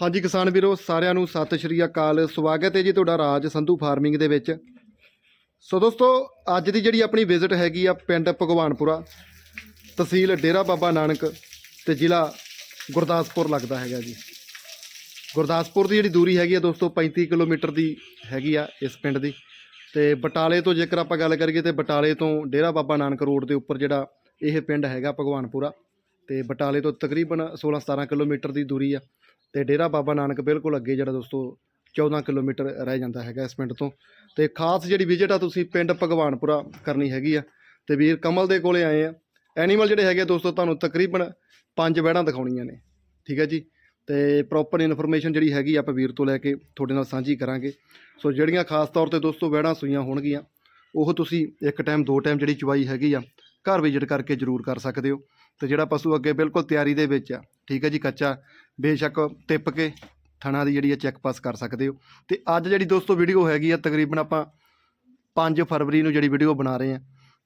ਹਾਂਜੀ ਕਿਸਾਨ ਵੀਰੋ, ਸਾਰਿਆਂ ਨੂੰ ਸਤਿ ਸ਼੍ਰੀ ਅਕਾਲ। ਸਵਾਗਤ ਹੈ ਜੀ ਤੁਹਾਡਾ ਰਾਜ ਸੰਧੂ ਫਾਰਮਿੰਗ ਦੇ ਵਿੱਚ। ਸੋ ਦੋਸਤੋ, ਅੱਜ ਦੀ ਜਿਹੜੀ ਆਪਣੀ ਵਿਜ਼ਿਟ ਹੈਗੀ ਆ ਪਿੰਡ ਭਗਵਾਨਪੁਰਾ, ਤਹਿਸੀਲ ਡੇਰਾ ਬਾਬਾ ਨਾਨਕ ਤੇ ਜ਼ਿਲ੍ਹਾ ਗੁਰਦਾਸਪੁਰ ਲੱਗਦਾ ਹੈਗਾ ਜੀ। ਗੁਰਦਾਸਪੁਰ ਦੀ ਜਿਹੜੀ ਦੂਰੀ ਹੈਗੀ ਆ ਦੋਸਤੋ 35 ਕਿਲੋਮੀਟਰ ਦੀ ਹੈਗੀ ਆ ਇਸ ਪਿੰਡ ਦੀ। ਤੇ ਬਟਾਲੇ ਤੋਂ ਜੇਕਰ ਆਪਾਂ ਗੱਲ ਕਰੀਏ ਤੇ ਬਟਾਲੇ ਤੋਂ ਡੇਰਾ ਬਾਬਾ ਨਾਨਕ ਰੋਡ ਦੇ ਉੱਪਰ ਜਿਹੜਾ ਇਹ ਪਿੰਡ ਹੈਗਾ ਭਗਵਾਨਪੁਰਾ, ਤੇ ਬਟਾਲੇ ਤੋਂ ਤਕਰੀਬਨ 16-17 ਕਿਲੋਮੀਟਰ ਦੀ ਦੂਰੀ ਆ। ਅਤੇ ਡੇਰਾ ਬਾਬਾ ਨਾਨਕ ਬਿਲਕੁਲ ਅੱਗੇ ਜਿਹੜਾ ਦੋਸਤੋ 14 ਕਿਲੋਮੀਟਰ ਰਹਿ ਜਾਂਦਾ ਹੈਗਾ ਇਸ ਪਿੰਡ ਤੋਂ। ਤੇ ਖਾਸ ਜਿਹੜੀ ਵਿਜ਼ਿਟ ਆ ਤੁਸੀਂ ਪਿੰਡ ਭਗਵਾਨਪੁਰਾ ਕਰਨੀ ਹੈਗੀ ਆ। ਤੇ ਵੀਰ ਕਮਲ ਦੇ ਕੋਲੇ ਆਏ ਆ। ਐਨੀਮਲ ਜਿਹੜੇ ਹੈਗੇ ਆ ਦੋਸਤੋ ਤੁਹਾਨੂੰ ਤਕਰੀਬਨ ਪੰਜ ਵਹਿੜਾਂ ਦਿਖਾਉਣੀਆਂ ਨੇ। ਠੀਕ ਹੈ ਜੀ? ਤੇ ਪ੍ਰੋਪਰ ਇਨਫੋਰਮੇਸ਼ਨ ਜਿਹੜੀ ਹੈਗੀ ਆ ਆਪਾਂ ਵੀਰ ਤੋਂ ਲੈ ਕੇ ਤੁਹਾਡੇ ਨਾਲ ਸਾਂਝੀ ਕਰਾਂਗੇ। ਸੋ ਜਿਹੜੀਆਂ ਖਾਸ ਤੌਰ ਤੇ ਦੋਸਤੋ ਵਹਿੜਾਂ ਸੂਈਆਂ ਹੋਣਗੀਆਂ, ਉਹ ਤੁਸੀਂ ਇੱਕ ਟਾਈਮ ਦੋ ਟਾਈਮ ਜਿਹੜੀ ਚਵਾਈ ਹੈਗੀ ਆ, ਘਰ ਵਿਜ਼ਿਟ ਕਰਕੇ ਜ਼ਰੂਰ ਕਰ ਸਕਦੇ ਹੋ। ਤੇ ਜਿਹੜਾ ਪਸ਼ੂ ਅੱਗੇ ਬਿਲਕੁਲ ਤਿਆਰੀ ਦੇ ਵਿੱਚ ਆ, ਠੀਕ ਹੈ ਜੀ, ਕੱਚਾ ਬੇਸ਼ੱਕ ਟਿੱਪ ਕੇ ਥਣਾ ਦੀ ਜਿਹੜੀ ਆ ਚੈੱਕ ਪਾਸ ਕਰ ਸਕਦੇ ਹੋ। ਤੇ ਅੱਜ ਜਿਹੜੀ ਦੋਸਤੋ ਵੀਡੀਓ ਹੈਗੀ ਆ ਤਕਰੀਬਨ ਆਪਾਂ 5 ਫਰਵਰੀ ਨੂੰ ਜਿਹੜੀ ਵੀਡੀਓ ਬਣਾ ਰਹੇ ਆ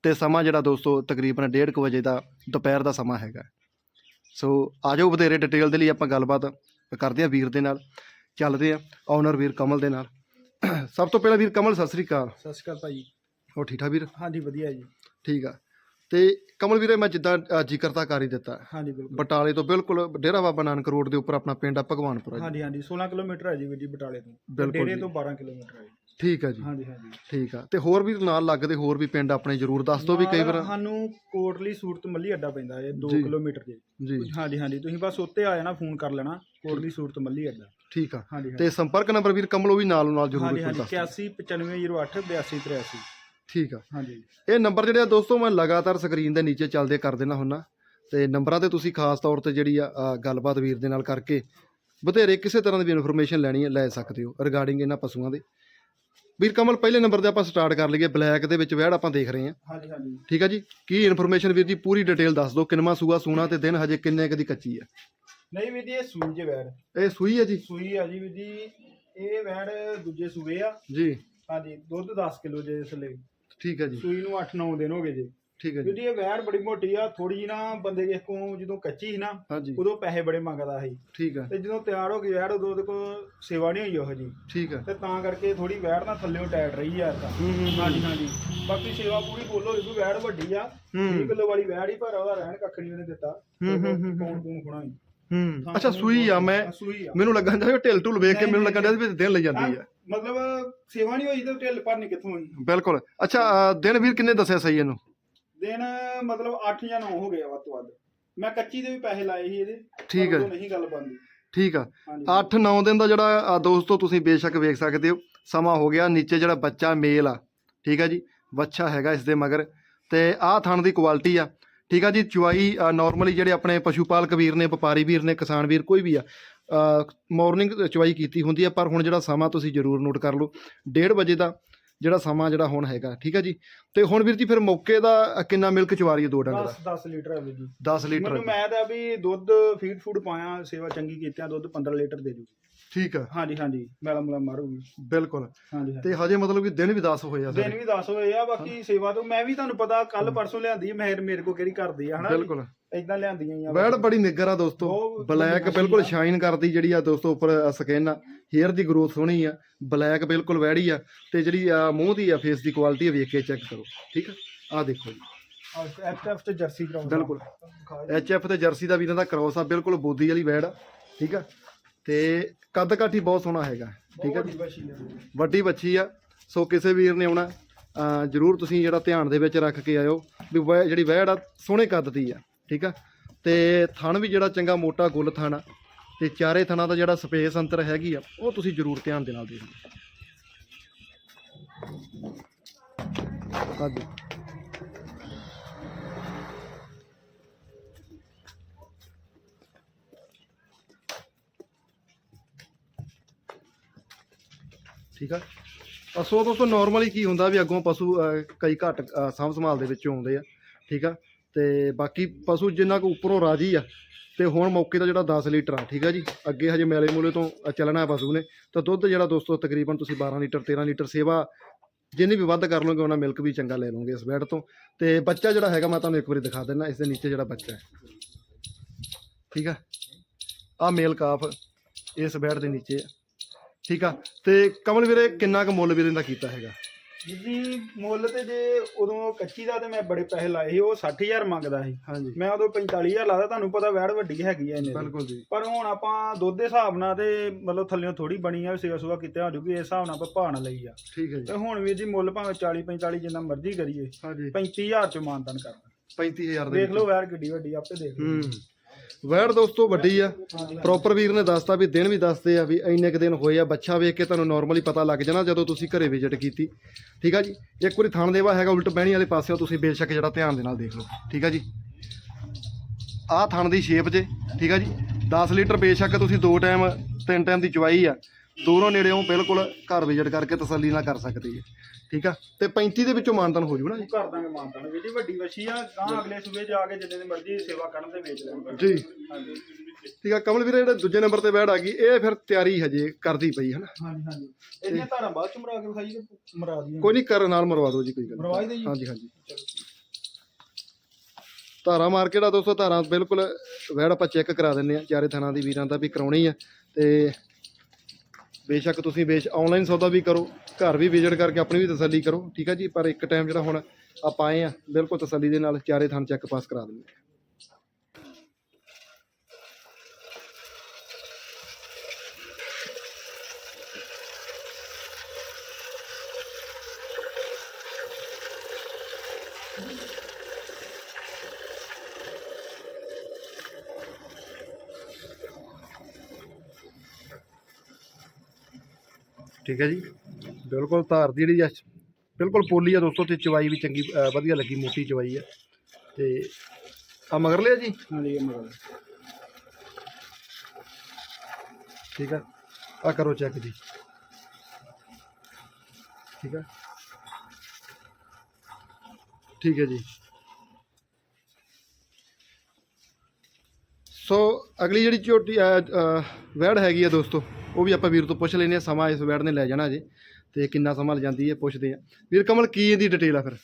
ਤੇ ਸਮਾਂ ਜਿਹੜਾ ਦੋਸਤੋ ਤਕਰੀਬਨ 1:30 ਵਜੇ ਦਾ ਦੁਪਹਿਰ ਦਾ ਸਮਾਂ ਹੈਗਾ। ਸੋ ਆਜੋ ਵਧੇਰੇ ਡਿਟੇਲ ਦੇ ਲਈ ਆਪਾਂ ਗੱਲਬਾਤ ਕਰਦੇ ਆ ਵੀਰ ਦੇ ਨਾਲ ਚੱਲਦੇ ਆ ਓਨਰ ਵੀਰ ਕਮਲ ਦੇ ਨਾਲ। ਸਭ ਤੋਂ ਪਹਿਲਾਂ ਵੀਰ ਕਮਲ ਸਤਿ ਸ੍ਰੀ ਅਕਾਲ। ਸਤਿ ਸ਼੍ਰੀ ਅਕਾਲ ਭਾਈ ਹੋ ਠੀਕ ਠਾਕ ਵੀਰ? ਹਾਂਜੀ ਵਧੀਆ ਜੀ। ਠੀਕ ਆ। ਤੇ ਕਮਲ ਵੀਰੇ ਮੈਂ ਜਿੱਦਾਂ ਅ, ਜ਼ਿਕਰ ਤਾਂ ਕਰ ਹੀ ਦਿੱਤਾ। ਹਾਂਜੀ ਬਿਲਕੁਲ। ਬਟਾਲੇ ਤੋਂ ਬਿਲਕੁਲ ਡੇਰਾ ਬਾਬਾ ਨਾਨਕ ਰੋਡ ਦੇ ਉੱਪਰ ਆਪਣਾ ਪਿੰਡ ਆ ਭਗਵਾਨਪੁਰਾ ਜੀ। ਹਾਂਜੀ ਹਾਂਜੀ 16 ਕਿਲੋਮੀਟਰ ਹੈ ਜੀ ਵੀਰ ਜੀ ਬਟਾਲੇ ਤੋਂ। ਬਿਲਕੁਲ ਡੇਰੇ ਜੀ। ਤੋਂ 12 ਕਿਲੋਮੀਟਰ ਹੈ ਜੀ। ਠੀਕ ਆ ਜੀ। ਹਾਂਜੀ ਹਾਂਜੀ। ਠੀਕ ਆ। ਤੇ ਹੋਰ ਵੀ ਨਾਲ ਲੱਗਦੇ ਹੋਰ ਵੀ ਪਿੰਡ ਆਪਣੇ ਜ਼ਰੂਰ ਦੱਸ ਦਿਓ ਵੀ ਕਈ ਵਾਰ। ਨਾਲ ਸਾਨੂੰ ਕੋਟਲੀ ਸੂਰਤ ਮੱਲੀ ਅੱਡਾ ਪੈਂਦਾ ਹੈ 2 ਜੀ। ਕਿਲੋਮੀਟਰ ਦੇ। ਜੀ। ਹਾਂਜੀ ਹਾਂਜੀ ਤੁਸੀਂ ਬਸ ਉੱਤੇ ਆ ਜਾਣਾ ਫੋਨ ਕਰ ਲੈਣਾ ਕੋਟਲੀ ਸੂਰਤ ਮੱਲੀ ਅੱਡਾ। ਠੀਕ ਆ। ਹਾਂਜੀ ਤੇ ਸੰਪਰਕ ਨੰਬਰ ਵੀਰ ਕਮਲ ਉਹ ਵੀ ਨਾਲ ਨਾਲ ਜ਼ਰੂਰ ਹਾਂਜੀ ਹਾਂਜੀ ਦੱਸ ਦਿਓ। 819508 8283 ਠੀਕ ਆ। ਹਾਂਜੀ। ਇਹ ਨੰਬਰ ਜਿਹੜੇ ਆ ਦੋਸਤੋ ਮੈਂ ਲਗਾਤਾਰ ਸਕਰੀਨ ਦੇ ਨੀਚੇ ਚੱਲਦੇ ਕਰ ਦੇਣਾ ਹੁੰਨਾ। ਤੇ ਨੰਬਰਾਂ ਤੇ ਤੁਸੀਂ ਖਾਸ ਤੌਰ ਤੇ ਜਿਹੜੀ ਆ ਆ ਗੱਲਬਾਤ ਵੀਰ ਦੇ ਨਾਲ ਕਰਕੇ ਬਥੇਰੇ ਕਿਸੇ ਤਰ੍ਹਾਂ ਦੀ ਵੀ ਇਨਫੋਰਮੇਸ਼ਨ ਲੈਣੀ ਹੈ ਲੈ ਸਕਦੇ ਹੋ ਰਿਗਾਰਡਿੰਗ ਇਹਨਾਂ ਪਸ਼ੂਆਂ ਦੇ। ਵੀਰ ਕਮਲ ਪਹਿਲੇ ਨੰਬਰ ਤੇ ਆਪਾਂ ਸਟਾਰਟ ਕਰ ਲਈਏ। ਬਲੈਕ ਦੇ ਵਿੱਚ ਵਹਿੜ ਆਪਾਂ ਦੇਖ ਰਹੇ ਹਾਂ ਹਾਂਜੀ ਹਾਂਜੀ। ਠੀਕ ਆ ਜੀ? ਕੀ ਇਨਫੋਰਮੇਸ਼ਨ ਵੀਰ ਜੀ? ਪੂਰੀ ਡਿਟੇਲ ਦੱਸ ਦਿਓ। ਕਿੰਨਵਾਂ ਸੂਆ ਸੂਣਾ ਤੇ ਦਿਨ ਹਜੇ ਕਿੰਨੇ ਕੁ ਦੀ ਕੱਚੀ ਹੈ ਨਹੀਂ ਵੀਰ ਜੀ ਇਹ ਸੂਈ ਜੇ ਵੈੜ ਇਹ ਸੂਈ ਹੈ ਜੀ? ਸੂਈ ਆ ਜੀ ਵੀਰ ਜੀ। ਇਹ ਵੈੜ ਦੂਜੇ ਸੂਏ ਆ। ਜੀ। ਹਾਂਜੀ ਦੁੱਧ 10 ਕਿਲੋ ਜੇ ਇਸ ਲਈ। ਠੀਕ ਹੈ ਜੀ। ਸੂਈ ਨੂੰ 8-9 ਦਿਨ ਹੋ ਗਏ ਜੀ। ਠੀਕ ਹੈ ਜੀ। ਵੀਰ ਜੀ ਇਹ ਵੈੜ ਬੜੀ ਮੋਟੀ ਆ ਥੋੜੀ ਜੀ ਨਾ ਬੰਦੇ ਦੇ ਕੋਲ ਜਦੋਂ ਕੱਚੀ ਸੀ ਨਾ ਹਾਂਜੀ। ਉਦੋਂ ਪੈਸੇ ਬੜੇ ਮੰਗਦਾ ਸੀ। ਠੀਕ ਹੈ। ਤੇ ਜਦੋਂ ਤਿਆਰ ਹੋ ਗਈ ਵੈੜ ਉਦੋਂ ਉਹਦੇ ਕੋਲ ਸੇਵਾ ਨਹੀਂ ਹੋਈ ਉਹ ਜੀ। ਠੀਕ ਹੈ। ਤੇ ਤਾਂ ਕਰਕੇ ਥੋੜੀ ਵੈੜ ਨਾ ਥੱਲੇੋਂ ਟਾਈਟ ਰਹੀ ਯਾਰ ਤਾਂ ਹੂੰ ਹੂੰ ਹਾਂਜੀ ਹਾਂਜੀ। ਬਾਕੀ ਸੇਵਾ ਪੂਰੀ ਬੋਲੋ ਵੀ ਵੈੜ ਵੱਡੀ ਆ। 20 ਕਿਲੋ ਵਾਲੀ ਵੈੜ ਹੀ ਪਰ ਉਹਦਾ ਰਹਿਣ ਕੱਖ ਨਹੀਂ ਉਹਨੇ ਦਿੱਤਾ। ਹੂੰ, ਹੂੰ, ਹੂੰ, ਕੌਣ ਕੌਣ ਖੁਣਾ ਹੀ ਹੂੰ। ਅੱਛਾ ਸੂਈ ਆ ਮੈਂ ਸੂਈ ਆ। ਮੈਨੂੰ ਲੱਗਾ ਜਾਂਦਾ ਢਿੱਲ ਢੁੱਲ ਵੇਖ ਕੇ ਮੈਨੂੰ ਲੱਗਾ ਜਾਂਦਾ ਵੀ ਦਿਨ ਲਈ ਜਾਂਦੀ ਆ ਮਤਲਬ ਸੇਵਾ ਨਹੀਂ ਹੋਈ ਤੇ ਢਿੱਲ ਭਰਨੀ ਕਿੱਥੋਂ ਹੋਈ? ਬਿਲਕੁਲ। ਅੱਛਾ ਦਿਨ ਵੀਰ ਕਿੰਨੇ ਦੱਸਿਆ ਸਹੀ ਇਹਨੂੰ? ਦਿਨ ਮਤਲਬ 8 ਜਾਂ 9 ਹੋ ਗਏ ਵੱਧ ਤੋਂ ਵੱਧ। ਮੈਂ ਕੱਚੀ ਦੇ ਵੀ ਪੈਸੇ ਲਾਏ ਸੀ ਇਹਦੇ ਠੀਕ ਹੈ। ਨਹੀਂ ਗੱਲ ਬਣਦੀ। ਠੀਕ ਆ। ਹਾਂਜੀ। 8-9 ਦਿਨ ਦਾ ਜਿਹੜਾ ਆ ਦੋਸਤੋ ਤੁਸੀਂ ਬੇਸ਼ੱਕ ਵੇਖ ਸਕਦੇ ਹੋ। ਸਮਾਂ ਹੋ ਗਿਆ ਨੀਚੇ ਜਿਹੜਾ ਬੱਚਾ ਮੇਲ ਆ। ਠੀਕ ਆ ਜੀ? ਬੱਚਾ ਹੈਗਾ ਇਸ ਦੇ ਮਗਰ। ਤੇ ਆਹ ਥਣ ਦੀ ਕੁਆਲਿਟੀ ਆ। ਠੀਕ ਆ ਜੀ ਚੁਆਈ ਨਾਰਮਲੀ ਜਿਹੜੇ ਆਪਣੇ ਪਸ਼ੂ ਪਾਲਕ ਵੀਰ ਨੇ ਵਪਾਰੀ ਵੀਰ ਨੇ ਕਿਸਾਨ ਵੀਰ ਕੋਈ ਵੀ ਆ ਮਾਰਨਿੰਗ ਚੁਆਈ ਕੀਤੀ ਹੁੰਦੀ ਆ ਪਰ ਹੁਣ ਜਿਹੜਾ ਸਮਾਂ ਤੁਸੀਂ ਜ਼ਰੂਰ ਨੋਟ ਕਰ ਲਓ 1:30 ਵਜੇ ਦਾ ਜਿਹੜਾ ਸਮਾਂ ਜਿਹੜਾ ਹੁਣ ਹੈਗਾ ਠੀਕ ਆ ਜੀ? ਤੇ ਹੁਣ ਵੀਰ ਜੀ ਫਿਰ ਮੌਕੇ ਦਾ ਕਿੰਨਾ ਮਿਲਕ ਚਵਾਰੀ ਦੋ ਡੰਗ ਦਾ? 10 10 ਲੀਟਰ ਹੈ ਜੀ। 10 ਲੀਟਰ। ਮੈਨੂੰ ਮੈਂ ਤਾਂ ਵੀ ਦੁੱਧ ਫੀਡ ਫੂਡ ਪਾਇਆ ਸੇਵਾ ਚੰਗੀ ਕੀਤਿਆਂ ਦੁੱਧ 15 ਲੀਟਰ ਦੇ ਜੂਗੀ ਠੀਕ ਆ। ਹਾਂਜੀ ਹਾਂਜੀ। ਮੈਲਾ ਮੁਲਾ ਮਾਰੂਗੀ। ਬਿਲਕੁਲ। ਹਾਂਜੀ ਹਾਂਜੀ। ਤੇ ਹਜੇ ਮਤਲਬ ਕਿ ਦਿਨ ਵੀ 10 ਹੋਏ ਆ ਦਿਨ ਸਾਰੇ ਵੀ 10 ਹੋਏ ਆ ਬਾਕੀ ਸੇਵਾ ਤੋਂ ਮੈਂ ਵੀ ਤੁਹਾਨੂੰ ਪਤਾ ਕੱਲ ਪਰਸੋਂ ਲਿਆਂਦੀ ਮੇਰੇ ਮੇਰੇ ਕੋ ਕਿਹੜੀ ਕਰਦੀ ਆ ਹਨਾ ਬਿਲਕੁਲ। ਇਦਾਂ ਲਿਆਂਦੀਆਂ ਹੀ ਆ ਵੈੜ ਬੜੀ ਨਿੱਗਰ ਆ ਦੋਸਤੋ। ਬਹੁਤ ਬਲੈਕ ਬਿਲਕੁਲ। ਸ਼ਾਈਨ ਕਰਦੀ ਜਿਹੜੀ ਆ ਦੋਸਤੋ ਉੱਪਰ ਸਕਿਨ ਆ। ਹੇਅਰ ਦੀ ਗਰੋਥ ਸੋਹਣੀ ਆ। ਬਲੈਕ ਬਿਲਕੁਲ ਵੈੜੀ ਆ। ਤੇ ਜਿਹੜੀ ਆ ਮੂੰਹ ਦੀ ਆ ਫੇਸ ਦੀ ਕੁਆਲਿਟੀ ਆ ਵੇਖ ਕੇ ਚੈੱਕ ਕਰੋ। ਠੀਕ ਆ? ਆ ਦੇਖੋ ਜੀ। ਐਫਐਫ ਤੇ ਜਰਸੀ ਕਰਾਉਂਦਾ। ਬਿਲਕੁਲ। ਐਚ ਐਫ ਤੇ ਜਰਸੀ ਦਾ ਵੀ ਇਹਨਾਂ ਦਾ ਕ੍ਰੋਸ ਆ। ਬਿਲਕੁਲ ਬੋਦੀ ਵਾਲੀ ਵੈੜ ਆ। ਠੀਕ ਆ? ਤੇ ਕੱਦ ਕਾਠੀ ਬਹੁਤ ਸੋਹਣਾ ਹੈਗਾ ਠੀਕ ਜੀ? ਵੱਡੀ ਬੱਚੀ ਆ ਸੋ ਕਿਸੇ ਵੀਰ ਨੇ ਆਉਣਾ ਜ਼ਰੂਰ ਤੁਸੀਂ ਜਿਹੜਾ ਧਿਆਨ ਦੇ ਵਿੱਚ ਰੱਖ ਕੇ ਆਇਓ ਵੀ ਵਹਿ- ਜਿਹੜੀ ਵਹਿੜ ਆ ਸੋਹਣੇ ਕੱਦ ਦੀ ਆ ਠੀਕ ਆ? ਤੇ ਥਣ ਵੀ ਜਿਹੜਾ ਚੰਗਾ ਮੋਟਾ ਗੁੱਲ ਥਣ ਆ ਤੇ ਚਾਰੇ ਥਣਾਂ ਦਾ ਜਿਹੜਾ ਸਪੇਸ ਅੰਤਰ ਹੈਗੀ ਆ ਉਹ ਤੁਸੀਂ ਜ਼ਰੂਰ ਧਿਆਨ ਦੇ ਨਾਲ ਦੇਖੋ। ਹਾਂਜੀ ਠੀਕ ਆ? ਅ, ਸੋ ਦੋਸਤੋ ਨਾਰਮਲੀ ਕੀ ਹੁੰਦਾ ਵੀ ਅੱਗੋਂ ਪਸ਼ੂ ਕਈ ਘੱਟ ਸਾਂਭ ਸੰਭਾਲ ਦੇ ਵਿੱਚੋਂ ਆਉਂਦੇ ਆ ਠੀਕ ਆ? ਤੇ ਬਾਕੀ ਪਸ਼ੂ ਜਿੰਨਾ ਕੁ ਉੱਪਰੋਂ ਰਾਜੀ ਆ ਤੇ ਹੁਣ ਮੌਕੇ ਦਾ ਜਿਹੜਾ 10 ਲੀਟਰ ਆ ਠੀਕ ਆ ਜੀ? ਅੱਗੇ ਹਜੇ ਮੇਲੇ ਮੂਲੇ ਤੋਂ ਚੱਲਣਾ ਪਸ਼ੂ ਨੇ ਤਾਂ ਦੁੱਧ ਜਿਹੜਾ ਦੋਸਤੋ ਤਕਰੀਬਨ ਤੁਸੀਂ 12 ਲੀਟਰ 13 ਲੀਟਰ ਸੇਵਾ ਜਿੰਨੀ ਵੀ ਵੱਧ ਕਰ ਲਓਗੇ ਉਹਨਾਂ ਮਿਲਕ ਵੀ ਚੰਗਾ ਲੈ ਲਓਗੇ ਇਸ ਬੈਡ ਤੋਂ। ਤੇ ਬੱਚਾ ਜਿਹੜਾ ਹੈਗਾ ਮੈਂ ਤੁਹਾਨੂੰ ਇੱਕ ਵਾਰੀ ਦਿਖਾ ਦਿੰਦਾ ਇਸ ਦੇ ਨੀਚੇ ਜਿਹੜਾ ਬੱਚਾ ਹੈ। ਠੀਕ ਆ? ਆ ਮੇਲ ਕਾਫ ਇਸ ਬੈਡ ਦੇ ਨੀਚੇ ਆ। ਠੀਕ ਆ। ਤੇ ਕਮਲ ਵੀਰੇ ਕਿੰਨਾ ਕੁ ਮੁੱਲ ਵੀਰੇ ਦਾ ਕੀਤਾ ਹੈਗਾ? ਜੀ ਮੁੱਲ ਤੇ ਜੇ ਉਦੋਂ ਕੱਚੀ ਦਾ ਤੇ ਮੈਂ ਬੜੇ ਪੈਸੇ ਲਾਏ ਸੀ ਉਹ 60000 ਮੰਗਦਾ ਸੀ। ਹਾਂਜੀ। ਮੈਂ ਉਦੋਂ 45000 ਲਾਦਾ ਤੁਹਾਨੂੰ ਪਤਾ ਵੈੜ ਵੱਡੀ ਹੈਗੀ ਆ ਇਹਨੇ ਦੀ। ਬਿਲਕੁਲ ਜੀ। ਪਰ ਹੁਣ ਆਪਾਂ ਦੁੱਧ ਦੇ ਹਿਸਾਬ ਨਾਲ ਤੇ ਮਤਲਬ ਥੱਲੇੋਂ ਥੋੜੀ ਬਣੀ ਆ ਸੇਵਾ ਸੁਵਾ ਕਿਤੇ ਆ ਜੂਗੀ ਇਸ ਹਿਸਾਬ ਨਾਲ ਆਪਾਂ ਭਾਣ ਲਈ ਆ। ਠੀਕ ਹੈ ਜੀ। ਤੇ ਹੁਣ ਵੀ ਜੀ ਮੁੱਲ ਭਾਵੇਂ 40 45 ਜਿੰਨਾ ਮਰਜ਼ੀ ਕਰੀਏ ਹਾਂਜੀ। 35000 ਚ ਮਾਨਤਨ ਕਰਨਾ। 35000 ਦੇ ਦੇਖ ਲਓ ਵੈੜ ਕਿੱਡੀ ਵੱਡੀ ਆਪੇ ਦੇਖ ਲਓ। ਹੂੰ। ਵੈੜ ਦੋਸਤੋ ਵੱਡੀ ਆ। ਪ੍ਰੋਪਰ ਵੀਰ ਨੇ ਦੱਸਤਾ ਵੀ ਦਿਨ ਵੀ ਦੱਸਦੇ ਆ ਵੀ ਇੰਨੇ ਕੁ ਦਿਨ ਹੋਏ ਆ, ਬੱਚਾ ਵੇਖ ਕੇ ਤੁਹਾਨੂੰ ਨਾਰਮਲੀ ਪਤਾ ਲੱਗ ਜਾਣਾ ਜਦੋਂ ਤੁਸੀਂ ਘਰੇ ਵਿਜ਼ਿਟ ਕੀਤੀ। ਠੀਕ ਆ ਜੀ? ਇੱਕ ਵਾਰੀ ਥਣ ਦੇਵਾ ਹੈਗਾ ਉਲਟ ਬਹਿਣੀ ਵਾਲੇ ਪਾਸਿਓਂ, ਤੁਸੀਂ ਬੇਸ਼ੱਕ ਜਿਹੜਾ ਧਿਆਨ ਦੇ ਨਾਲ ਦੇਖ ਲਓ। ਠੀਕ ਆ ਜੀ? ਆਹ ਥਣ ਦੀ ਸ਼ੇਪ ਜੇ, ਠੀਕ ਆ ਜੀ? 10 ਲੀਟਰ ਬੇਸ਼ੱਕ ਤੁਸੀਂ ਦੋ ਟਾਈਮ, ਤਿੰਨ ਟਾਈਮ ਦੀ ਚਵਾਈ ਆ। ਦੂਰੋਂ ਨੇੜਿਓਂ ਬਿਲਕੁਲ ਘਰ ਵਿਜ਼ਿਟ ਕਰਕੇ ਤਸੱਲੀ ਨਾਲ ਕਰ ਸਕਦੇ ਜੀ। ਠੀਕ ਆ? ਤੇ 35 ਦੇ ਵਿੱਚੋਂ ਮਾਨਤਨ ਹੋ ਜੂ ਨਾ ਜੀ। ਕਰ ਦਾਂਗੇ ਮਾਨਤਨ। ਵੀ ਜੀ ਵੱਡੀ ਵਛੀ ਆ ਗਾਂ ਅਗਲੇ ਸੂਬੇ ਜਾ ਕੇ ਜਿੰਨੇ ਦੀ ਮਰਜ਼ੀ ਸੇਵਾ ਕਰਨ ਤੇ ਵੇਚ ਲੈਣਗੇ ਜੀ। ਹਾਂਜੀ। ਠੀਕ ਆ ਕਮਲ ਵੀਰੇ ਜਿਹੜਾ ਦੂਜੇ ਨੰਬਰ ਤੇ ਬੈੜ ਆ ਗਈ ਇਹ ਫਿਰ ਤਿਆਰੀ ਹਜੇ ਕਰਦੀ ਪਈ ਹੈ ਨਾ ਹਾਂਜੀ। ਹਾਂਜੀ ਇਹਦੀਆਂ ਧਾਰਾਂ ਬਾਅਦ ਚ ਮਰਾ ਕੇ ਵਿਖਾਈ ਤੇ ਮਰਾ ਦੀਆਂ ਕੋਈ ਨਹੀਂ ਕਰ ਨਾਲ ਮਰਵਾ ਦਿਓ ਜੀ ਕੋਈ ਗੱਲ ਨੀ। ਮਰਵਾ ਹੀ? ਹਾਂਜੀ ਹਾਂਜੀ। ਧਾਰਾ ਮਾਰਕੀਟ ਆ ਦੋਸਤੋ ਧਾਰਾਂ ਬਿਲਕੁਲ ਵੈੜ ਆਪਾਂ ਚੈੱਕ ਕਰਾ ਦਿੰਨੇ ਆ। ਚਾਰੇ ਥਾਣਾ ਦੀ ਵੀਰਾਂ ਦਾ ਵੀ ਕਰਾਉਣੀ ਆ। ਤੇ ਬੇਸ਼ੱਕ ਤੁਸੀਂ ਬੇਸ਼ ਆਨਲਾਈਨ ਸੌਦਾ ਵੀ ਕਰੋ। ਘਰ ਵੀ ਵਿਜ਼ਿਟ ਕਰਕੇ ਆਪਣੀ ਵੀ ਤਸੱਲੀ ਕਰੋ, ਠੀਕ ਆ ਜੀ? ਪਰ ਇੱਕ ਟਾਈਮ ਜਿਹੜਾ ਹੁਣ ਆਪਾਂ ਆਏ ਆ, ਬਿਲਕੁਲ ਤਸੱਲੀ ਦੇ ਨਾਲ ਚਾਰੇ ਥਾਂ ਚੈੱਕ ਪਾਸ ਕਰਾ ਦਿੰਦੇ ਆ। ਠੀਕ ਹੈ ਜੀ? ਬਿਲਕੁਲ ਧਾਰ ਦੀ ਜਿਹੜੀ ਆ ਬਿਲਕੁਲ ਪੋਲੀ ਆ ਦੋਸਤੋ ਤੇ ਚਵਾਈ ਵੀ ਚੰਗੀ ਅ, ਵਧੀਆ ਲੱਗੀ ਮੋਟੀ ਚਵਾਈ ਆ। ਤੇ ਆ ਮਗਰ ਲਿਆ ਜੀ? ਹਾਂਜੀ ਇਹ ਮਰਾ ਠੀਕ ਆ? ਆ ਕਰੋ ਚੈੱਕ ਜੀ। ਠੀਕ ਆ? ਠੀਕ ਹੈ ਜੀ। ਸੋ ਅਗਲੀ ਜਿਹੜੀ ਝੋਟੀ ਅ, ਅ, ਵੈੜ ਹੈਗੀ ਆ ਦੋਸਤੋ ਉਹ ਵੀ ਆਪਾਂ ਵੀਰ ਤੋਂ ਪੁੱਛ ਲੈਨੇ ਆ ਸਮਾਂ ਇਸ ਵੈੜ ਨੇ ਲੈ ਜਾਣਾ ਅਜੇ ਤੇ ਕਿੰਨਾ ਸਮਾਂ ਜਾਂਦੀ ਹੈ ਪੁੱਛਦੇ ਆ ਵੀਰ ਕਮਲ ਕੀ ਇਹਦੀ ਡਿਟੇਲ ਆ ਫਿਰ?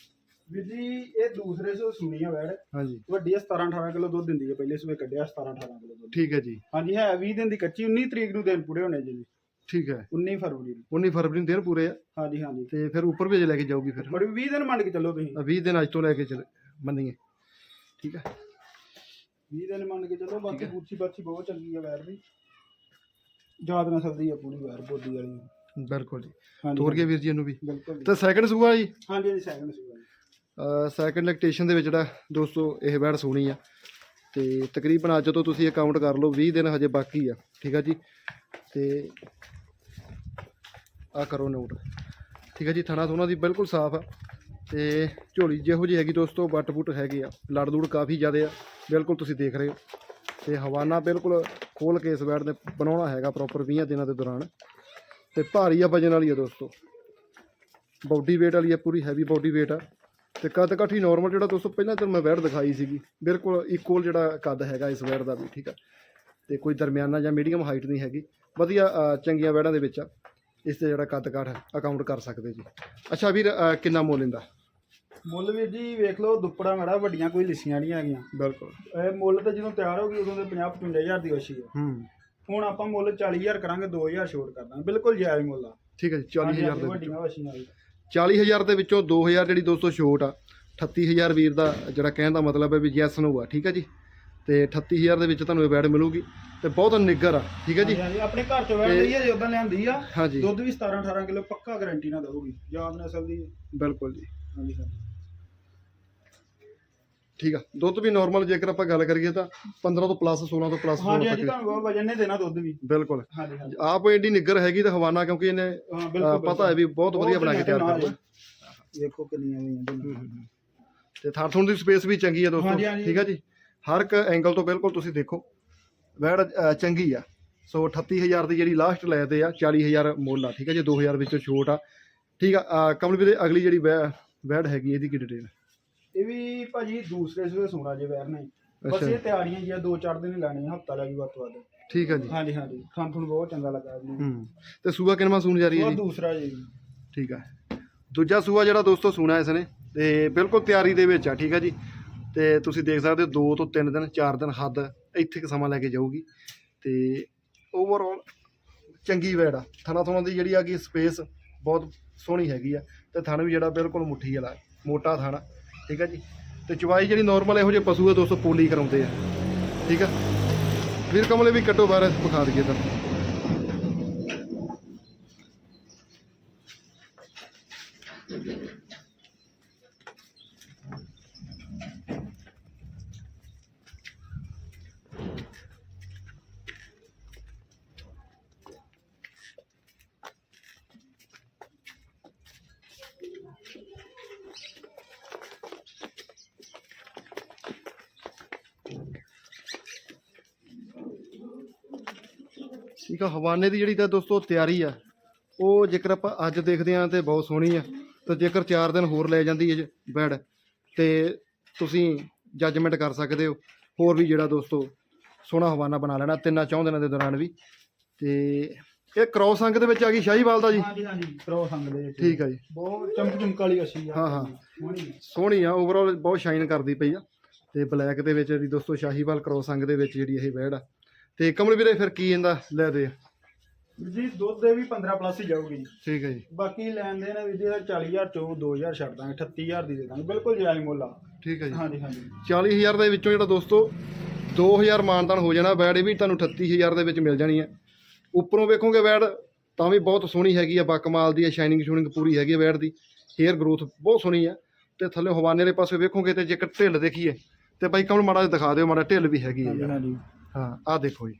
ਵੀਰ ਜੀ ਇਹ ਦੂਸਰੇ ਸੋ ਸੁਣੀ ਆ ਵੈੜ। ਹਾਂਜੀ। ਵੱਡੀ ਆ 17 18 ਕਿਲੋ ਦੁੱਧ ਦਿੰਦੀ ਹੈ ਪਹਿਲੇ ਸਵੇ ਕੱਢਿਆ 17 18 ਕਿਲੋ ਦੁੱਧ। ਠੀਕ ਹੈ ਜੀ। ਹਾਂਜੀ ਹੈ 20 ਦਿਨ ਦੀ ਕੱਚੀ 19 ਤਰੀਕ ਨੂੰ ਦਿਨ ਪੂਰੇ ਹੋਣੇ ਜੀ। ਠੀਕ ਹੈ। 19 ਫਰਵਰੀ ਨੂੰ। 19 ਫਰਵਰੀ ਨੂੰ ਦਿਨ ਪੂਰੇ ਆ। ਹਾਂਜੀ ਹਾਂਜੀ। ਤੇ ਫਿਰ ਉੱਪਰ ਵੀ ਅਜੇ ਲੈ ਕੇ ਜਾਊਗੀ ਫਿਰ। ਬੜੀ 20 ਦਿਨ ਮੰਨ ਕੇ ਚੱਲੋ ਤੁਸੀਂ। ਆ 20 ਦਿਨ ਅੱਜ ਤੋਂ ਲੈ ਕੇ ਚੱਲ ਮੰਨੀਏ। ਠੀਕ ਹੈ। 20 ਦਿਨ ਮੰਨ ਕੇ ਚੱਲੋ ਬਾਕੀ ਪੁੱਛੀ ਬੱਚੀ ਬਹੁਤ ਚੰਗੀ ਆ ਵੈਰ ਦੀ। ਯਾਦ ਨਾ ਸਕਦੀ ਆ ਪੂਰੀ ਵੈਰ ਬੋਦੀ ਵਾਲੀ। ਬਿਲਕੁਲ ਜੀ। ਹਾਂਜੀ ਤੋਰ ਗਿਆ ਵੀਰ ਜੀ ਇਹਨੂੰ ਵੀ। ਬਿਲਕੁਲ ਜੀ। ਤੇ ਸੈਕੰਡ ਸੂਆ ਜੀ? ਹਾਂਜੀ ਹਾਂਜੀ ਸੈਕਿੰਡ ਸੀ ਸੈਕੰਡ ਲੈਕਟੇਸ਼ਨ ਦੇ ਵਿੱਚ ਜਿਹੜਾ ਦੋਸਤੋ ਇਹ ਬੈਡ ਸੋਣੀ ਆ। ਤੇ ਤਕਰੀਬਨ ਅੱਜ ਤੋਂ ਤੁਸੀਂ ਅਕਾਊਂਟ ਕਰ ਲਓ 20 ਦਿਨ ਹਜੇ ਬਾਕੀ ਆ। ਠੀਕ ਆ ਜੀ? ਤੇ ਆ ਕਰੋ ਨੋਟ ਠੀਕ ਆ ਜੀ ਥਣਾ ਥੋਣਾ ਦੀ ਬਿਲਕੁਲ ਸਾਫ਼ ਆ। ਤੇ ਝੋਲੀ ਜਿਹੋ ਜਿਹੀ ਹੈਗੀ ਦੋਸਤੋ ਬੱਟ ਬੁੱਟ ਹੈਗੇ ਆ। ਲੜ ਲੂੜ ਕਾਫੀ ਜ਼ਿਆਦੇ ਆ। ਬਿਲਕੁਲ ਤੁਸੀਂ ਦੇਖ ਰਹੇ ਹੋ। ਤੇ ਹਵਾਨਾ ਬਿਲਕੁਲ ਖੋਲ ਕੇ ਇਸ ਬੈਡ ਨੇ ਬਣਾਉਣਾ ਹੈਗਾ ਪ੍ਰੋਪਰ 20 ਦਿਨਾਂ ਦੇ ਦੌਰਾਨ। ਤੇ ਭਾਰੀ ਆ ਵਜਨ ਵਾਲੀ ਆ ਦੋਸਤੋ। ਬਾਡੀ weight ਵਾਲੀ ਆ ਪੂਰੀ ਹੈਵੀ ਬਾਡੀ weight ਆ। ਤੇ ਕੱਦ ਕਾਠੀ ਨਾਰਮਲ ਜਿਹੜਾ ਦੋਸਤੋ ਪਹਿਲਾਂ ਤੁਹਾਨੂੰ ਮੈਂ ਵੈੜ ਦਿਖਾਈ ਸੀਗੀ। ਬਿਲਕੁਲ ਇਕੁਅਲ ਜਿਹੜਾ ਕੱਦ ਹੈਗਾ ਇਸ ਵੈੜ ਦਾ ਵੀ ਠੀਕ ਆ। ਤੇ ਕੋਈ ਦਰਮਿਆਨਾ ਜਾਂ ਮੀਡੀਅਮ ਹਾਈਟ ਨਹੀਂ ਹੈਗੀ। ਵਧੀਆ ਚੰਗੀਆਂ ਵੈੜਾਂ ਦੇ ਵਿੱਚ ਆ। ਇਸ ਤੇ ਜਿਹੜਾ ਕੱਦ ਕਾਠ ਅਕਾਊਂਟ ਕਰ ਸਕਦੇ ਜੀ। ਅੱਛਾ ਵੀਰ ਕਿੰਨਾ ਮੁੱਲ ਇਹਦਾ? ਮੁੱਲ ਵੀਰ ਜੀ ਵੇਖ ਲਓ ਦੁੱਪੜਾ ਮੜਾ ਵੱਡੀਆਂ ਕੋਈ ਲਿਸੀਆਂ ਨਹੀਂ ਹੈਗੀਆਂ। ਬਿਲਕੁਲ। ਇਹ ਮੁੱਲ ਤੇ ਜਦੋਂ ਤਿਆਰ ਹੋ ਗਈ ਉਦੋਂ ਤੇ 50 55000 ਦੀ ਵਸ਼ੀ ਆ। ਹੂੰ। ਹੁਣ ਆਪਾਂ ਮੁੱਲ 40000 ਕਰਾਂਗੇ 2000 ਛੋਟ ਕਰ ਦਾਂਗੇ। ਬਿਲਕੁਲ ਜਾਇਜ਼ ਮੁੱਲ ਆ। ਠੀਕ ਹੈ ਜੀ 40000 ਦੇ ਵਿੱਚ। ਵੱਡੀਆਂ ਵਸ਼ੀਆਂ ਵਾਲੀ 40000 ਦੇ। ਵਿੱਚੋਂ 2000 ਜਿਹੜੀ ਦੋਸਤੋ ਛੋਟ ਆ 38000 ਵੀਰ ਦਾ ਜਿਹੜਾ ਕਹਿਣ ਦਾ ਮਤਲਬ ਹੈ ਵੀ ਯੈਸ ਨੂੰ ਆ ਠੀਕ ਹੈ ਜੀ? ਤੇ 38000 ਦੇ ਵਿੱਚ ਤੁਹਾਨੂੰ ਇਹ ਬੈਡ ਮਿਲੂਗੀ ਤੇ ਬਹੁਤ ਨਿੱਗਰ ਆ ਠੀਕ ਹੈ ਜੀ? ਆਪਣੇ ਘਰ ਚੋਂ ਵੈਣ ਲਈ ਆ ਜੇ ਉਦਾਂ ਲਿਆਂਦੀ ਆ ਦੁੱਧ ਵੀ 17 18 ਕਿਲੋ ਪੱਕਾ ਗਾਰੰਟੀ ਨਾਲ ਦਊਗੀ ਯਾਦ ਨਸਲ ਦੀ। ਬਿਲਕੁਲ ਜੀ। ਹਾਂਜੀ ਹਾਂਜੀ। ਠੀਕ ਆ ਦੁੱਧ ਵੀ ਨਾਰਮਲ ਜੇਕਰ ਆਪਾਂ ਗੱਲ ਕਰੀਏ ਤਾਂ 15 ਤੋਂ ਪਲੱਸ 16 ਤੋਂ ਪਲੱਸ ਹਾਂਜੀ ਹਾਂਜੀ ਤੁਹਾਨੂੰ ਵਜਨ ਨੇ ਦੇਣਾ ਦੁੱਧ ਵੀ। ਬਿਲਕੁਲ। ਹਾਂਜੀ ਹਾਂਜੀ। ਆਪ ਐਡੀ ਨਿੱਗਰ ਹੈਗੀ ਤਾਂ ਹਵਾਨਾ ਕਿਉਂਕਿ ਇਹਨੇ ਪਤਾ ਹੈ ਵੀ ਬਹੁਤ ਵਧੀਆ ਬਣਾ ਕੇ ਤਿਆਰ ਕਰਨਾ। ਵੇਖੋ ਕਿੰਨੀਆਂ ਦੋਨੋਂ। ਤੇ ਥਾਰ ਥੁਣ ਦੀ ਸਪੇਸ ਵੀ ਚੰਗੀ ਹੈ ਦੋਸਤੋ। ਠੀਕ ਹੈ ਜੀ? ਹਰ ਇੱਕ ਐਂਗਲ ਤੋਂ ਬਿਲਕੁਲ ਤੁਸੀਂ ਦੇਖੋ। ਵੈੜ ਚੰਗੀ ਆ। ਸੋ 38000 ਦੀ ਜਿਹੜੀ ਲਾਸਟ ਲੈ ਤੇ ਆ 40000 ਮੁੱਲ ਆ। ਠੀਕ ਹੈ ਜੀ? 2000 ਵਿੱਚੋਂ ਛੋਟ ਆ। ਠੀਕ ਆ ਕਮਲ ਵੀਰੇ ਅਗਲੀ ਜਿਹੜੀ ਵੈੜ ਹੈਗੀ ਇਹਦੀ ਕੀ ਡਿਟੇਲ ਇਹ ਵੀ ਭਾਜੀ ਦੂਸਰੇ ਸਵੇ ਸੋਣਾ ਜੇ ਵੈਰ ਨਹੀਂ। ਬਸ ਅੱਛਾ। ਇਹ ਤਿਆਰੀਆਂ ਜੀ ਆ, ਦੋ ਚਾਰ ਦਿਨ ਹੀ ਲੈਣੇ ਆ ਹਫਤਾ ਲੱਗੀ ਵੱਧ ਤੋਂ ਵੱਧ। ਠੀਕ ਹੈ ਜੀ। ਹਾਂਜੀ ਹਾਂਜੀ। ਖਾਣ ਤੁਹਾਨੂੰ ਬਹੁਤ ਚੰਗਾ ਲੱਗਾ ਇਹਨੂੰ ਹੂੰ। ਤੇ ਸੂਆ ਕਿਨਵਾ ਸੂਣ ਜਾ ਰਹੀ ਹੈ ਉਹ ਜੀ? ਦੂਸਰਾ ਜੀ। ਠੀਕ ਆ। ਦੂਜਾ ਸੂਆ ਜਿਹੜਾ ਦੋਸਤੋ ਸੂਣਾ ਇਸ ਨੇ। ਤੇ ਬਿਲਕੁਲ ਤਿਆਰੀ ਦੇ ਵਿੱਚ ਆ ਠੀਕ ਆ ਜੀ। ਤੇ ਤੁਸੀਂ ਦੇਖ ਸਕਦੇ ਹੋ 2 ਤੋਂ 3 ਦਿਨ 4 ਦਿਨ ਹੱਦ ਇੱਥੇ ਕੁ ਸਮਾਂ ਲੈ ਕੇ ਜਾਊਗੀ। ਤੇ ਓਵਰਆਲ ਚੰਗੀ ਵੈੜ ਆ। ਥਣਾ ਥਣਾ ਦੀ ਜਿਹੜੀ ਆ ਸਪੇਸ ਬਹੁਤ ਸੋਹਣੀ ਹੈਗੀ ਆ। ਤੇ ਥਣ ਵੀ ਜਿਹੜਾ ਬਿਲਕੁਲ ਮੁੱਠੀ ਵਾਲਾ ਮੋਟਾ ਥਣ ਆ, ਠੀਕ ਆ ਜੀ? ਤੇ ਚਵਾਈ ਜਿਹੜੀ ਨਾਰਮਲ ਇਹੋ ਜਿਹੇ ਪਸ਼ੂ ਆ ਦੋਸਤੋ ਪੋਲੀ ਕਰਾਉਂਦੇ ਆ। ਠੀਕ ਆ? ਵੀਰ ਕਮਲੇ ਵੀ ਕੱਟੋ ਬਾਹਰ, ਵਿਖਾ ਦਈਏ ਤੁਹਾਨੂੰ। ਠੀਕ ਆ ਹਵਾਨੇ ਦੀ ਜਿਹੜੀ ਤਾਂ ਦੋਸਤੋ ਤਿਆਰੀ ਆ ਉਹ ਜੇਕਰ ਆਪਾਂ ਅੱਜ ਦੇਖਦੇ ਆਂ ਤੇ ਬਹੁਤ ਸੋਹਣੀ ਆ ਤੇ ਜੇਕਰ 4 ਦਿਨ ਹੋਰ ਲੈ ਜਾਂਦੀ ਹੈ ਬੈਡ ਤੇ ਤੁਸੀਂ ਜੱਜਮੈਂਟ ਕਰ ਸਕਦੇ ਹੋ। ਹੋਰ ਵੀ ਜਿਹੜਾ ਦੋਸਤੋ ਸੋਹਣਾ ਹਵਾਨਾ ਬਣਾ ਲੈਣਾ ਤਿੰਨਾਂ ਚੌਂ ਦਿਨਾਂ ਦੇ ਦੌਰਾਨ ਵੀ। ਤੇ ਇਹ ਕ੍ਰੋਸ ਅੰਕ ਦੇ ਵਿੱਚ ਆ ਗਈ ਸ਼ਾਹੀਵਾਲ ਦਾ ਜੀ? ਹਾਂਜੀ ਹਾਂਜੀ ਕਰੋ ਸੰਗ ਦੇ ਵਿੱਚ। ਠੀਕ ਆ ਜੀ। ਬਹੁਤ ਚਮਕ ਚਮਕ ਵਾਲੀ ਅੱਛੀ ਆ। ਹਾਂ, ਹਾਂ। ਸੋਹਣੀ। ਆ ਓਵਰਆਲ ਬਹੁਤ ਸ਼ਾਈਨ ਕਰਦੀ ਪਈ ਆ। ਤੇ ਬਲੈਕ ਦੇ ਵਿੱਚ ਜਿਹੜੀ ਦੋਸਤੋ ਸ਼ਾਹੀਵਾਲ ਕ੍ਰੋਸ ਅੰਗ ਦੇ ਵਿੱਚ ਜਿਹੜੀ ਇਹ ਬੈਡ ਆ ਤੇ ਕਮਲ ਵੀਰੇ ਫਿਰ ਕੀ ਇਹਦਾ ਲੈ ਦੇ ਜੀ ਦੁੱਧ ਦੇ ਵੀ 15 ਪਲੱਸ ਹੀ ਜਾਊਗੀ ਜੀ। ਠੀਕ ਹੈ ਜੀ। ਬਾਕੀ ਲੈਣ ਦੇ ਨੇ ਵੀ ਜੀ 40000 ਚੋਂ 2000 ਛੱਡ ਦਾਂਗੇ 38000 ਦੀ ਦੇ ਦਾਂਗੇ। ਬਿਲਕੁਲ ਜਾਇਜ਼ ਮੁੱਲ ਆ। ਠੀਕ ਹੈ ਜੀ। ਹਾਂਜੀ ਹਾਂਜੀ। 40000 ਦੇ ਵਿੱਚੋਂ ਜਿਹੜਾ ਦੋਸਤੋ 2000 ਮਾਨਦਾਨ ਹੋ ਜਾਣਾ ਬੈਡ ਇਹ ਵੀ ਤੁਹਾਨੂੰ 38000 ਦੇ ਵਿੱਚ ਮਿਲ ਜਾਣੀ ਹੈ। ਉੱਪਰੋਂ ਵੇਖੋਗੇ ਬੈਡ ਤਾਂ ਵੀ ਬਹੁਤ ਸੋਹਣੀ ਹੈਗੀ ਆ ਬਕਮਾਲ ਦੀ ਹੈ ਸ਼ਾਈਨਿੰਗ ਸ਼ੂਨਿੰਗ ਪੂਰੀ ਹੈਗੀ ਹੈ ਬੈਡ ਦੀ। ਹੇਅਰ ਗਰੋਥ ਬਹੁਤ ਸੋਹਣੀ ਆ। ਤੇ ਥੱਲੇ ਹਵਾਨੇ ਦੇ ਪਾਸੇ ਵੇਖੋਗੇ ਤੇ ਜੇਕਰ ਢਿੱਲ ਦੇਖੀਏ ਤੇ ਬਾਈ ਕਮਲ ਮਾੜਾ ਦਿਖਾ ਦਿਓ ਮਾੜਾ ਢਿੱਲ ਵੀ ਹੈਗੀ ਯਾਰ। ਹਾਂਜੀ। ਹਾਂ ਆਹ ਦੇਖੋ ਜੀ।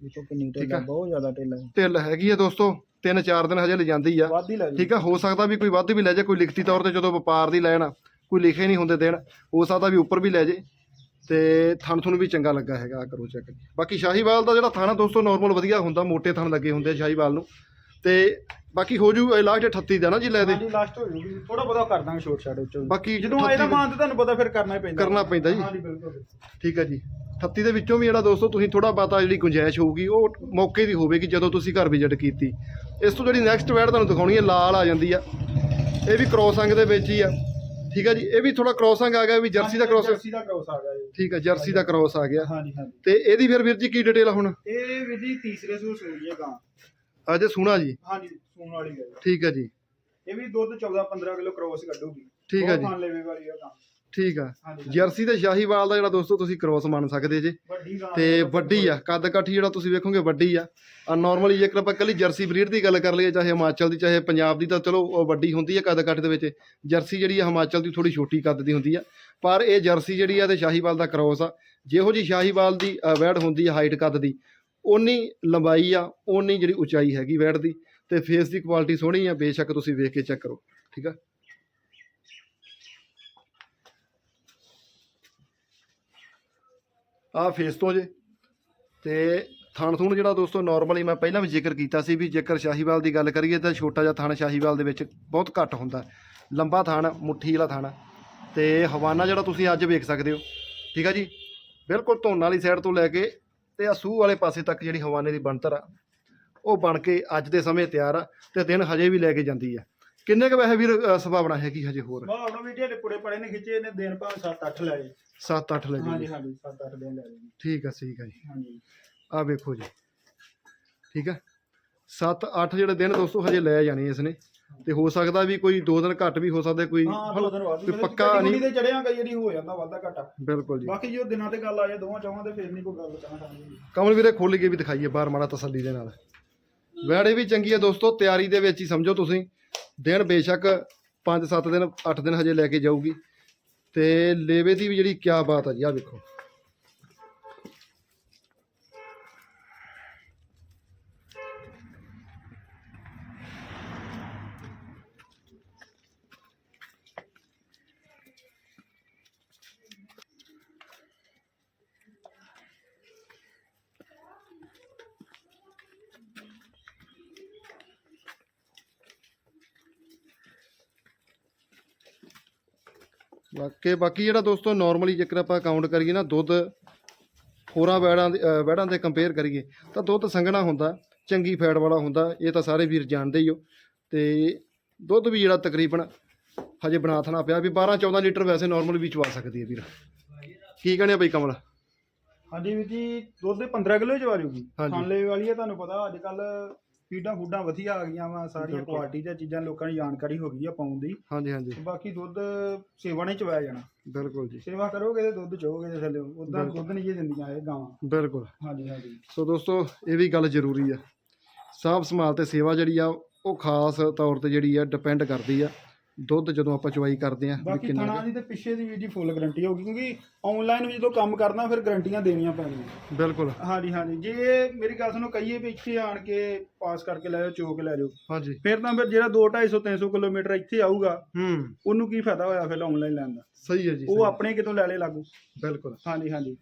ਦੇਖੋ ਕਿੰਨੀ ਠੀਕ ਢਿੱਲਾ ਆ। ਬਹੁਤ ਜ਼ਿਆਦਾ ਢਿੱਲਾ ਹੈ ਹੈਗੀ ਹੈ ਦੋਸਤੋ ਤਿੰਨ ਚਾਰ ਦਿਨ ਹਜੇ ਲੈ ਜਾਂਦੀ ਆ। ਵੱਧ ਹੀ ਲੱਗ ਠੀਕ ਆ ਹੋ ਸਕਦਾ ਵੀ ਕੋਈ ਵੱਧ ਵੀ ਲੈ ਜਾਏ ਕੋਈ ਲਿਖਤੀ ਤੌਰ ਤੇ ਜਦੋਂ ਵਪਾਰ ਦੀ ਲੈਣ ਕੋਈ ਲਿਖੇ ਨਹੀਂ ਹੁੰਦੇ ਦੇਣ ਹੋ ਸਕਦਾ ਵੀ ਉੱਪਰ ਵੀ ਲੈ ਜੇ ਤੇ ਥਣ ਥੁਣ ਵੀ ਚੰਗਾ ਲੱਗਾ ਹੈਗਾ ਆਹ ਕਰੋ ਚੈੱਕ। ਬਾਕੀ ਸ਼ਾਹੀਵਾਲ ਦਾ ਜਿਹੜਾ ਥਣ ਆ ਦੋਸਤੋ ਨਾਰਮਲ ਵਧੀਆ ਹੁੰਦਾ ਮੋਟੇ ਥਣ ਲੱਗੇ ਹੁੰਦੇ ਆ ਸ਼ਾਹੀਵਾਲ ਨੂੰ। ਤੇ ਬਾਕੀ ਹੋ ਜੂ ਲਾਸਟ 38 ਦਾ ਨਾ ਜੀ ਲੈ ਦੇ। ਹਾਂਜੀ ਲਾਸਟ ਹੋ ਜੂਗੀ ਥੋੜਾ ਬਹੁਤਾ ਕਰ ਦਾਂਗੇ ਛੋਟ ਛਾਟ ਉੱਚੋ ਬਾਕੀ ਜਦੋਂ 38 ਇਹਦਾ ਮਾਨ ਤੇ ਤੁਹਾਨੂੰ ਪਤਾ ਫਿਰ ਕਰਨਾ ਹੀ ਪੈਂਦਾ। ਕਰਨਾ ਪੈਂਦਾ ਜੀ। ਹਾਂਜੀ ਬਿਲਕੁਲ ਠੀਕ ਹੈ ਜੀ। 38 ਦੇ ਵਿੱਚੋਂ ਵੀ ਜਿਹੜਾ ਦੋਸਤੋ ਤੁਸੀਂ ਥੋੜਾ ਬਾਤਾ ਜਿਹੜੀ ਗੁੰਜਾਇਸ਼ ਹੋਊਗੀ ਉਹ ਮੌਕੇ ਦੀ ਹੋਵੇਗੀ ਜਦੋਂ ਤੁਸੀਂ ਘਰ ਵਿਜ਼ਿਟ ਕੀਤੀ। ਇਸ ਤੋਂ ਜਿਹੜੀ ਨੈਕਸਟ ਵੈਡ ਤੁਹਾਨੂੰ ਦਿਖਾਉਣੀ ਹੈ ਲਾਲ ਆ ਜਾਂਦੀ ਆ। ਇਹ ਵੀ ਕ੍ਰੋਸ ਅੰਗ ਦੇ ਵਿੱਚ ਹੀ ਆ। ਠੀਕ ਹੈ ਜੀ। ਇਹ ਵੀ ਥੋੜਾ ਕ੍ਰੋਸ ਅੰਗ ਆ ਗਿਆ ਵੀ ਜਰਸੀ ਦਾ ਕ੍ਰੋਸ ਜਰਸੀ ਦਾ ਕ੍ਰੋਸ ਆ ਗਿਆ ਜੀ। ਠੀਕ ਹੈ ਜਰਸੀ ਦਾ ਕ੍ਰੋਸ ਆ ਗਿਆ। ਹਾਂਜੀ ਹਾਂਜੀ। ਤੇ ਇਹਦੀ ਫਿਰ ਵੀਰ ਜੀ ਕੀ ਡਿਟੇਲ ਹੁਣ? ਇਹ ਵੀ ਜੀ ਤੀਸਰੇ ਸੂਰ ਸੂਈ ਹੈ ਗਾਂ। ਅਜੇ ਸੁਣਾ ਜੀ? ਹਾਂਜੀ ਸੂਣ ਵਾਲੀ ਹੈ ਠੀਕ ਹੈ ਜੀ। ਇਹ ਵੀ ਦੁੱਧ 14 15 ਕਿਲੋ ਕ੍ਰੋਸ ਕੱਢੂਗੀ। ਠੀਕ ਹੈ ਜੀ। ਖਾਣ ਲੈਵੇ ਵਾਲੀ ਆ ਗਾਂ ਠੀਕ ਆ। ਹਾਂਜੀ ਜਰਸੀ ਤੇ ਸ਼ਾਹੀਵਾਲ ਦਾ ਜਿਹੜਾ ਦੋਸਤੋ ਤੁਸੀਂ ਕ੍ਰੋਸ ਮੰਨ ਸਕਦੇ ਜੇ। ਵੱਡੀ ਗਾਂ ਤੇ ਵੱਡੀ ਆ। ਕੱਦ ਕਾਠੀ ਜਿਹੜਾ ਤੁਸੀਂ ਵੇਖੋਗੇ ਵੱਡੀ ਆ। ਆ ਨਾਰਮਲੀ ਜੇਕਰ ਆਪਾਂ ਕੱਲੀ ਜਰਸੀ ਬਰੀਡ ਦੀ ਗੱਲ ਕਰ ਲਈਏ ਚਾਹੇ ਹਿਮਾਚਲ ਦੀ ਚਾਹੇ ਪੰਜਾਬ ਦੀ ਤਾਂ ਚਲੋ ਉਹ ਵੱਡੀ ਹੁੰਦੀ ਹੈ ਕੱਦ ਕਾਠ ਦੇ ਵਿੱਚ। ਜਰਸੀ ਜਿਹੜੀ ਆ ਹਿਮਾਚਲ ਦੀ ਥੋੜੀ ਛੋਟੀ ਕੱਦ ਦੀ ਹੁੰਦੀ ਆ। ਪਰ ਇਹ ਜਰਸੀ ਜਿਹੜੀ ਆ ਤੇ ਸ਼ਾਹੀਵਾਲ ਦਾ ਕ੍ਰੋਸ ਆ। ਜਿਹੋ ਜੀ ਸ਼ਾਹੀਵਾਲ ਦੀ ਅ, ਵੈੜ ਹੁੰਦੀ ਆ ਹਾਈਟ ਕੱਦ ਦੀ ਓਨੀ ਲੰਬਾਈ ਆ, ਓਨੀ ਜਿਹੜੀ ਉਚਾਈ ਹੈਗੀ ਵੈਟ ਦੀ ਤੇ ਫੇਸ ਦੀ ਕੁਆਲਿਟੀ ਸੋਹਣੀ ਆ, ਬੇਸ਼ੱਕ ਤੁਸੀਂ ਵੇਖ ਕੇ ਚੈੱਕ ਕਰੋ, ਠੀਕ ਆ? ਆ ਫੇਸ ਤੋਂ ਜੇ, ਤੇ ਥਣ ਥੂਣ ਜਿਹੜਾ ਦੋਸਤੋ ਨਾਰਮਲੀ ਮੈਂ ਪਹਿਲਾਂ ਵੀ ਜ਼ਿਕਰ ਕੀਤਾ ਸੀ ਵੀ ਜੇਕਰ ਸ਼ਾਹੀਵਾਲ ਦੀ ਗੱਲ ਕਰੀਏ ਤਾਂ ਛੋਟਾ ਜਿਹਾ ਥਣ ਸ਼ਾਹੀਵਾਲ ਦੇ ਵਿੱਚ ਬਹੁਤ ਘੱਟ ਹੁੰਦਾ, ਲੰਬਾ ਥਣ, ਮੁੱਠੀ ਵਾਲਾ ਥਣ, ਤੇ ਹਵਾਨਾ ਜਿਹੜਾ ਤੁਸੀਂ ਅੱਜ ਵੇਖ ਸਕਦੇ ਹੋ, ਠੀਕ ਆ ਜੀ? ਬਿਲਕੁਲ ਧੋਣ ਵਾਲੀ ਸਾਈਡ ਤੋਂ ਲੈ ਕੇ ਤੇ ਆ ਸੂਹ ਵਾਲੇ ਪਾਸੇ ਤੱਕ ਜਿਹੜੀ ਹਵਾਨੇ ਦੀ ਬਣਤਰ ਆ ਉਹ ਬਣ ਕੇ ਅੱਜ ਦੇ ਸਮੇਂ ਤਿਆਰ ਆ ਤੇ ਦਿਨ ਹਜੇ ਵੀ ਲੈ ਕੇ ਜਾਂਦੀ ਆ। ਕਿੰਨੇ ਕੁ ਵੈਸੇ ਵੀਰ ਅ, ਸੰਭਾਵਨਾ ਹੈਗੀ ਹਜੇ ਹੋਰ? ਉਹਨਾਂ ਵੀ ਢੇਡੇ ਪੁੜੇ ਪੜੇ ਨੇ ਖਿੱਚੇ ਨੇ ਦਿਨ ਭਾਵੇਂ 7-8 ਲੈ ਜੇ 7-8 ਲੈ ਹਾਂਜੀ ਜੀ ਹਾਂਜੀ 7-8 ਦਿਨ ਲੈ ਜੇ ਠੀਕ ਆ ਠੀਕ ਆ ਜੀ। ਹਾਂਜੀ। ਆ ਵੇਖੋ ਜੀ। ਠੀਕ ਹੈ 7-8 ਜਿਹੜੇ ਦਿਨ ਦੋਸਤੋ ਹਜੇ ਲੈ ਜਾਣੇ ਇਸ ਨੇ ਤੇ ਹੋ ਸਕਦਾ ਵੀ ਕੋਈ 2 ਦਿਨ ਘੱਟ ਵੀ ਹੋ ਸਕਦਾ ਕੋਈ ਹਾਂ ਦੋ ਦਿਨ ਬਾਅਦ ਕੋਈ ਪੱਕਾ ਨਹੀਂ। ਤੇ ਚੜਿਆ ਕਈ ਜਿਹੜੀ ਹੋ ਜਾਂਦਾ ਵਾਧਾ ਘਾਟਾ। ਬਿਲਕੁਲ ਜੀ। ਬਾਕੀ ਜੋ ਦਿਨਾਂ ਤੇ ਗੱਲ ਆ ਜਾਏ ਦੋਵਾਂ ਚੌਹਾਂ ਤੇ ਫਿਰ ਨਹੀਂ ਕੋਈ ਗੱਲ ਸਾਂਝੀ ਕਮਲ ਵੀਰੇ ਖੋਲ ਕੇ ਵੀ ਦਿਖਾਈਏ ਬਾਹਰ ਮਾੜਾ ਤਸੱਲੀ ਦੇ ਨਾਲ। ਵੈੜੇ ਵੀ ਚੰਗੀ ਹੈ ਦੋਸਤੋ ਤਿਆਰੀ ਦੇ ਵਿੱਚ ਹੀ ਸਮਝੋ ਤੁਸੀਂ। ਦਿਨ ਬੇਸ਼ੱਕ 5-7 ਦਿਨ 8 ਦਿਨ ਹਜੇ ਲੈ ਕੇ ਜਾਊਗੀ। ਤੇ ਲੇਵੇ ਦੀ ਵੀ ਜਿਹੜੀ ਕਿਆ ਬਾਤ ਆ ਜੀ ਆ ਵੇਖੋ। ਬਾਕੀ ਬਾਕੀ ਜਿਹੜਾ ਦੋਸਤੋ ਨਾਰਮਲੀ ਜੇਕਰ ਆਪਾਂ ਕਾਊਂਟ ਕਰੀਏ ਨਾ ਦੁੱਧ ਹੋਰਾਂ ਵੈੜਾਂ ਦੇ ਵੈੜਾਂ ਦੇ ਕੰਪੇਅਰ ਕਰੀਏ ਤਾਂ ਦੁੱਧ ਸੰਘਣਾ ਹੁੰਦਾ ਚੰਗੀ ਫੈਟ ਵਾਲਾ ਹੁੰਦਾ ਇਹ ਤਾਂ ਸਾਰੇ ਵੀਰ ਜਾਣਦੇ ਹੀ ਹੋ। ਤੇ ਦੁੱਧ ਵੀ ਜਿਹੜਾ ਤਕਰੀਬਨ ਹਜੇ ਬਣਾ ਥਣਾ ਪਿਆ ਵੀ 12 14 ਲੀਟਰ ਵੈਸੇ ਨਾਰਮਲ ਵੀ ਚਵਾ ਸਕਦੀ ਹੈ ਵੀਰ। ਕੀ ਕਹਿੰਦੇ ਆ ਬਈ ਕਮਲ? ਹਾਂਜੀ ਵੀਰ ਜੀ ਦੁੱਧ ਦੇ 15 ਕਿਲੋ ਚਵਾ ਜੂਗੀ। ਖਾਂਲੇ ਵਾਲੀ ਹੈ ਤੁਹਾਨੂੰ ਪਤਾ ਅੱਜ ਕੱਲ ਫੀਡਾਂ ਫੂਡਾਂ ਵਧੀਆ ਆ ਗਈਆਂ ਵਾ ਸਾਰੀਆਂ ਬਿਲਕੁਲ। ਕੁਆਲਿਟੀ ਦੀਆਂ ਚੀਜ਼ਾਂ ਲੋਕਾਂ ਨੂੰ ਜਾਣਕਾਰੀ ਹੋ ਗਈ ਆ ਪਾਉਣ ਦੀ। ਹਾਂਜੀ ਹਾਂਜੀ। ਬਾਕੀ ਦੁੱਧ ਸੇਵਾ ਨੇ ਚਵਾਇਆ ਜਾਣਾ। ਬਿਲਕੁਲ ਜੀ। ਸੇਵਾ ਕਰੋਗੇ ਤੇ ਦੁੱਧ ਚੋਗੇ ਤੇ ਥੱਲੇ ਉਦਾਂ। ਦੁੱਧ ਨਹੀਂ ਜੇ ਦਿੰਦੀਆਂ ਇਹ ਗਾਵਾਂ। ਬਿਲਕੁਲ। ਹਾਂਜੀ ਹਾਂਜੀ। ਸੋ ਦੋਸਤੋ ਇਹ ਵੀ ਗੱਲ ਜ਼ਰੂਰੀ ਆ। ਸਾਫ਼ ਸੰਭਾਲ ਤੇ ਸੇਵਾ ਜਿਹੜੀ ਆ ਉਹ ਖਾਸ ਤੌਰ ਤੇ ਜਿਹੜੀ ਆ ਡਿਪੈਂਡ ਕਰਦੀ ਆ। ਦੁੱਧ ਜਦੋਂ ਆਪਾਂ ਚਵਾਈ ਕਰਦੇ ਆ ਬਾਕੀ ਥਣਾ ਦੀ ਤੇ ਪਿੱਛੇ ਦੀ ਵੀ ਜੀ ਫੁੱਲ ਗਾਰੰਟੀ ਹੋਗੀ ਕਿਉਂਕਿ ਆਨਲਾਈਨ ਵੀ ਜਦੋਂ ਕੰਮ ਕਰਨਾ ਫਿਰ ਗਾਰੰਟੀਆਂ ਦੇਣੀਆਂ ਪੈਣੀਆਂ ਬਿਲਕੁਲ। ਹਾਂਜੀ ਹਾਂਜੀ। ਜੇ ਮੇਰੀ ਗੱਲ ਸੁਣੋ ਕਹੀਏ ਵੀ ਇੱਥੇ ਆਣ ਕੇ ਪਾਸ ਕਰਕੇ ਲੈ ਜਾਓ ਚੋ ਕੇ ਲੈ ਜਾਓ। ਹਾਂਜੀ। ਫਿਰ ਤਾਂ ਫਿਰ ਜਿਹੜਾ 2 250 300 ਕਿਲੋਮੀਟਰ ਇੱਥੇ ਆਊਗਾ ਹੂੰ। ਉਹਨੂੰ ਕੀ ਫਾਇਦਾ ਹੋਇਆ ਫਿਰ ਆਨਲਾਈਨ ਲੈਣ ਦਾ? ਸਹੀ ਹੈ ਜੀ ਉਹ। ਆਪਣੇ ਕਿਤੋਂ ਲੈ ਲੇ ਲਾਗੂ? ਬਿਲਕੁਲ। ਹਾਂਜੀ ਹਾਂਜੀ।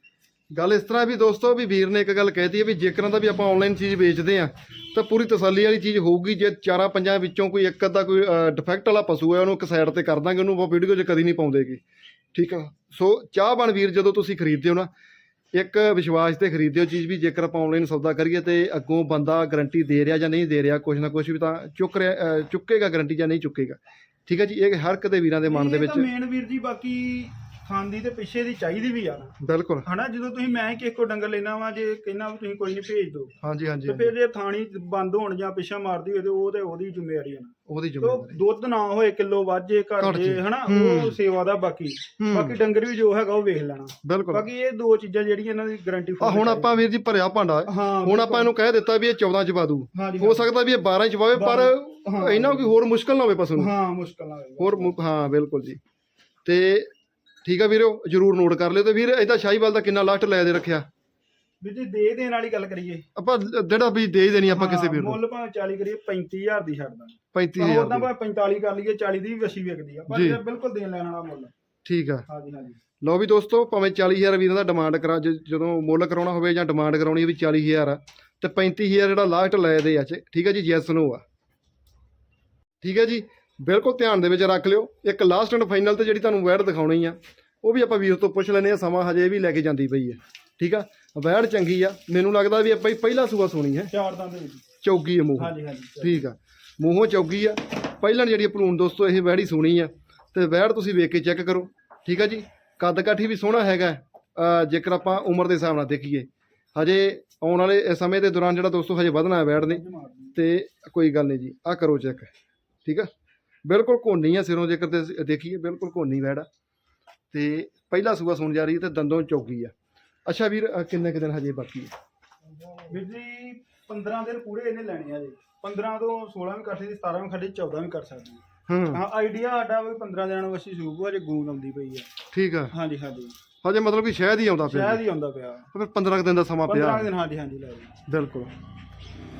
ਗੱਲ ਇਸ ਤਰ੍ਹਾਂ ਵੀ ਦੋਸਤੋ ਵੀ ਵੀਰ ਨੇ ਇੱਕ ਗੱਲ ਕਹਿਤੀ ਹੈ ਵੀ ਜੇਕਰ ਦਾ ਵੀ ਆਪਾਂ ਆਨਲਾਈਨ ਚੀਜ਼ ਵੇਚਦੇ ਆ ਤਾਂ ਪੂਰੀ ਤਸੱਲੀ ਵਾਲੀ ਚੀਜ਼ ਹੋਊਗੀ ਜੇ ਚਾਰਾਂ ਪੰਜਾਂ ਵਿੱਚੋਂ ਕੋਈ ਇੱਕ ਅੱਧਾ ਕੋਈ ਡਿਫੈਕਟ ਵਾਲਾ ਪਸ਼ੂ ਹੈ ਉਹਨੂੰ ਇੱਕ ਸਾਈਡ ਤੇ ਕਰ ਦਾਂਗੇ ਉਹਨੂੰ ਆਪਾਂ ਵੀਡੀਓ 'ਚ ਕਦੀ ਨਹੀਂ ਪਾਉਂਦੇਗੇ। ਠੀਕ ਆ? ਸੋ ਚਾਹਬਣ ਵੀਰ ਜਦੋਂ ਤੁਸੀਂ ਖਰੀਦਦੇ ਹੋ ਨਾ ਇੱਕ ਵਿਸ਼ਵਾਸ ਤੇ ਖਰੀਦਦੇ ਹੋ ਚੀਜ਼ ਵੀ ਜੇਕਰ ਆਪਾਂ ਆਨਲਾਈਨ ਸੌਦਾ ਕਰੀਏ ਤੇ ਅੱਗੋਂ ਬੰਦਾ ਗਾਰੰਟੀ ਦੇ ਰਿਹਾ ਜਾਂ ਨਹੀਂ ਦੇ ਰਿਹਾ ਕੁਝ ਨਾ ਕੁਝ ਵੀ ਤਾਂ ਚੁੱਕ ਰਿਹਾ ਚੁੱਕੇਗਾ ਗਾਰੰਟੀ ਜਾਂ ਨਹੀਂ ਚੁੱਕੇਗਾ। ਠੀਕ ਹੈ ਜੀ? ਇਹ ਹਰ ਇੱਕ ਦੇ ਵੀਰਾਂ ਦੇ ਮਨ ਦੇ ਵਿੱਚ ਮੇਨ ਵੀਰ ਜੀ ਬਾਕੀ ਖਾਂਦੀ ਤੇ ਪਿੱਛੇ ਦੀ ਚਾਹੀਦੀ ਵੀ ਆ ਨਾ। ਬਿਲਕੁਲ। ਹਨਾ ਜਦੋਂ ਤੁਸੀਂ ਮੈਂ ਕਿਸੇ ਕੋ ਡੰਗਰ ਲੈਣਾ ਵਾ ਜੇ ਕਹਿਣਾ ਤੁਸੀਂ ਕੋਈ ਨਹੀਂ ਭੇਜ ਦਿਓ। ਹਾਂਜੀ ਹਾਂਜੀ ਤੇ। ਫਿਰ ਜੇ ਥਾਣੀ ਬੰਦ ਹੋਣ ਜਾਂ ਪਿੱਛਾ ਮਾਰਦੀ ਹੋਵੇ ਤੇ ਉਹ ਤੇ ਉਹਦੀ ਜ਼ਿੰਮੇਵਾਰੀ ਨਾ। ਉਹਦੀ ਜ਼ਿੰਮੇਵਾਰੀ। ਦੁੱਧ ਨਾ ਹੋਏ ਕਿਲੋ ਵਾਜੇ ਘਰ ਜੇ। ਹਨਾ। ਉਹ ਸੇਵਾ ਦਾ ਬਾਕੀ। ਬਾਕੀ ਡੰਗਰ ਵੀ ਜੋ ਹੈਗਾ ਉਹ ਵੇਖ ਲੈਣਾ। ਬਿਲਕੁਲ। ਬਾਕੀ ਇਹ ਦੋ ਚੀਜ਼ਾਂ ਜਿਹੜੀਆਂ ਇਹਨਾਂ ਦੀ ਗਾਰੰਟੀ ਆ ਹੁਣ ਆਪਾਂ ਵੀਰ ਜੀ ਭਰਿਆ ਭਾਂਡਾ। ਹੁਣ ਆਪਾਂ ਇਹਨੂੰ ਕਹਿ ਦਿੱਤਾ ਵੀ ਇਹ 14 ਚ ਪਾ ਦੂ ਹਾਂਜੀ, ਹੋ ਸਕਦਾ ਵੀ ਇਹ 12 ਚ ਪਾਵੇ ਪਰ। ਇਹਨਾਂ ਕੋਈ ਹੋਰ ਮੁਸ਼ਕਲ ਨਾ ਹੋਵੇ ਪਸ਼ੂ ਨੂੰ ਹਾਂ ਮੁਸ਼ਕਲ ਨਾਲ ਹੋਰ ਹਾਂ ਬਿਲਕੁਲ ਜੀ। ਤੇ ਠੀਕ ਆ ਵੀਰੋ ਜਰੂਰ ਨੋਟ ਕਰ ਲਿਓ ਤੇ ਵੀਰ ਇਹਦਾ ਸ਼ਾਹੀਵਾਲ ਦਾ ਕਿੰਨਾ ਲਾਸਟ ਲੈ ਦੇ ਰੱਖਿਆ। ਵੀ ਜੇ ਦੇ ਦੇਣ ਵਾਲੀ ਗੱਲ ਕਰੀਏ। ਆਪਾਂ ਜਿਹੜਾ ਵੀ ਦੇ ਹੀ ਦੇਣੀ ਆਪਾਂ ਕਿਸੇ ਵੀਰ ਨੂੰ। ਮੁੱਲ ਭਾਵੇਂ 40 ਕਰੀਏ 35000 ਦੀ ਛੱਡ ਦਾਂਗੇ। 35000 ਉਹਦਾ ਭਾਵੇਂ 45 ਕਰ ਲਈਏ 40 ਦੀ ਵੀ ਵਸੀ ਵਿਕਦੀ ਆ ਪਰ। ਇਹ ਬਿਲਕੁਲ ਦੇਣ ਲੈਣ ਵਾਲਾ ਮੁੱਲ ਠੀਕ ਆ। ਹਾਂਜੀ ਹਾਂਜੀ। ਲਓ ਵੀ ਦੋਸਤੋ ਭਾਵੇਂ 40000 ਵੀਰਾਂ ਦਾ ਡਿਮਾਂਡ ਕਰਾ ਜਦੋਂ ਮੁੱਲ ਕਰਾਉਣਾ ਹੋਵੇ ਜਾਂ ਡਿਮਾਂਡ ਕਰਾਉਣੀ ਵੀ 40000 ਆ ਤੇ 35000 ਜਿਹੜਾ ਲਾਸਟ ਲੈ ਦੇ ਆ ਠੀਕ ਹੈ ਜੀ ਯੈਸ ਨੋ ਆ। ਠੀਕ ਹੈ ਜੀ। ਬਿਲਕੁਲ ਧਿਆਨ ਦੇ ਵਿੱਚ ਰੱਖ ਲਿਓ। ਇੱਕ ਲਾਸਟ ਐਂਡ ਫਾਈਨਲ ਤੇ ਜਿਹੜੀ ਤੁਹਾਨੂੰ ਵੈੜ ਦਿਖਾਉਣੀ ਆ ਉਹ ਵੀ ਆਪਾਂ ਵੀਰ ਤੋਂ ਪੁੱਛ ਲੈਨੇ ਆ ਸਮਾਂ ਹਜੇ ਵੀ ਲੈ ਕੇ ਜਾਂਦੀ ਪਈ ਹੈ ਠੀਕ ਆ? ਵੈੜ ਚੰਗੀ ਆ। ਮੈਨੂੰ ਲੱਗਦਾ ਵੀ ਆਪਾਂ ਹੀ ਪਹਿਲਾ ਸੂਆ ਸੁਣੀ ਹੈ। ਚਾਰ ਦੰਦ ਵਿੱਚ। ਚੌਗੀ ਆ ਮੂੰਹ। ਹਾਂਜੀ ਹਾਂਜੀ ਠੀਕ ਆ। ਮੂੰਹੋਂ ਚੌਗੀ ਆ। ਪਹਿਲਾਂ ਜਿਹੜੀ ਭਲੂਣ ਦੋਸਤੋ ਇਹ ਵੈੜੀ ਸੁਣੀ ਆ। ਤੇ ਵੈੜ ਤੁਸੀਂ ਵੇਖ ਕੇ ਚੈੱਕ ਕਰੋ। ਠੀਕ ਆ ਜੀ? ਕੱਦ ਕਾਠੀ ਵੀ ਸੋਹਣਾ ਹੈਗਾ। ਜੇਕਰ ਆਪਾਂ ਉਮਰ ਦੇ ਹਿਸਾਬ ਨਾਲ ਦੇਖੀਏ। ਹਜੇ ਆਉਣ ਵਾਲੇ ਸਮੇਂ ਦੇ ਦੌਰਾਨ ਜਿਹੜਾ ਦੋਸਤੋ ਹਜੇ ਵਧਣਾ ਹੈ ਵੈੜ ਨੇ। ਤੇ ਕੋਈ ਗੱਲ ਨਹੀਂ ਜੀ। ਆ ਕਰੋ ਚੈੱਕ ਠੀਕ ਆ? ਬਿਲਕੁਲ ਕੋਨੀ ਆ ਸਿਰੋਂ ਜੇਕਰ ਤੇ ਦੇਖੀਏ ਬਿਲਕੁਲ ਕੋਨੀ ਵੈੜ ਆ। ਤੇ ਪਹਿਲਾ ਸੂਆ ਸੁਣ ਜਾ ਰਹੀ ਹੈ ਤੇ ਦੰਦੋਂ ਚੌਗੀ ਆ। ਅੱਛਾ ਵੀਰ ਕਿੰਨੇ ਕੁ ਦਿਨ ਹਜੇ ਬਾਕੀ ਹੈ ਵੀਰ ਜੀ 15 ਦਿਨ ਪੂਰੇ ਇਹਨੇ ਲੈਣੇ ਆ ਜੀ 15 ਤੋਂ 16 ਵੀ ਕਰ ਸਕਦੀ 17 ਵੀ ਖੜੀ 14 ਵੀ ਕਰ ਸਕਦੀ। ਹੂੰ। ਹਾਂ ਆਈਡੀਆ ਸਾਡਾ ਵੀ 15 ਦਿਨਾਂ ਵਸੀ ਸੂਬ ਆ ਜੇ ਗੂੰਦ ਆਉਂਦੀ ਪਈ ਆ। ਠੀਕ ਆ। ਹਾਂਜੀ ਹਾਂਜੀ। ਹਜੇ ਮਤਲਬ ਕਿ ਸ਼ਾਇਦ ਹੀ ਆਉਂਦਾ ਪਿਆ। ਸ਼ਾਇਦ ਹੀ ਆਉਂਦਾ ਪਿਆ। ਫਿਰ 15 ਕੁ ਦਿਨ ਦਾ ਸਮਾਂ ਪਿਆ। 15 ਦਿਨ ਹਾਂਜੀ ਹਾਂਜੀ ਲੈ ਜੀ ਬਿਲਕੁਲ।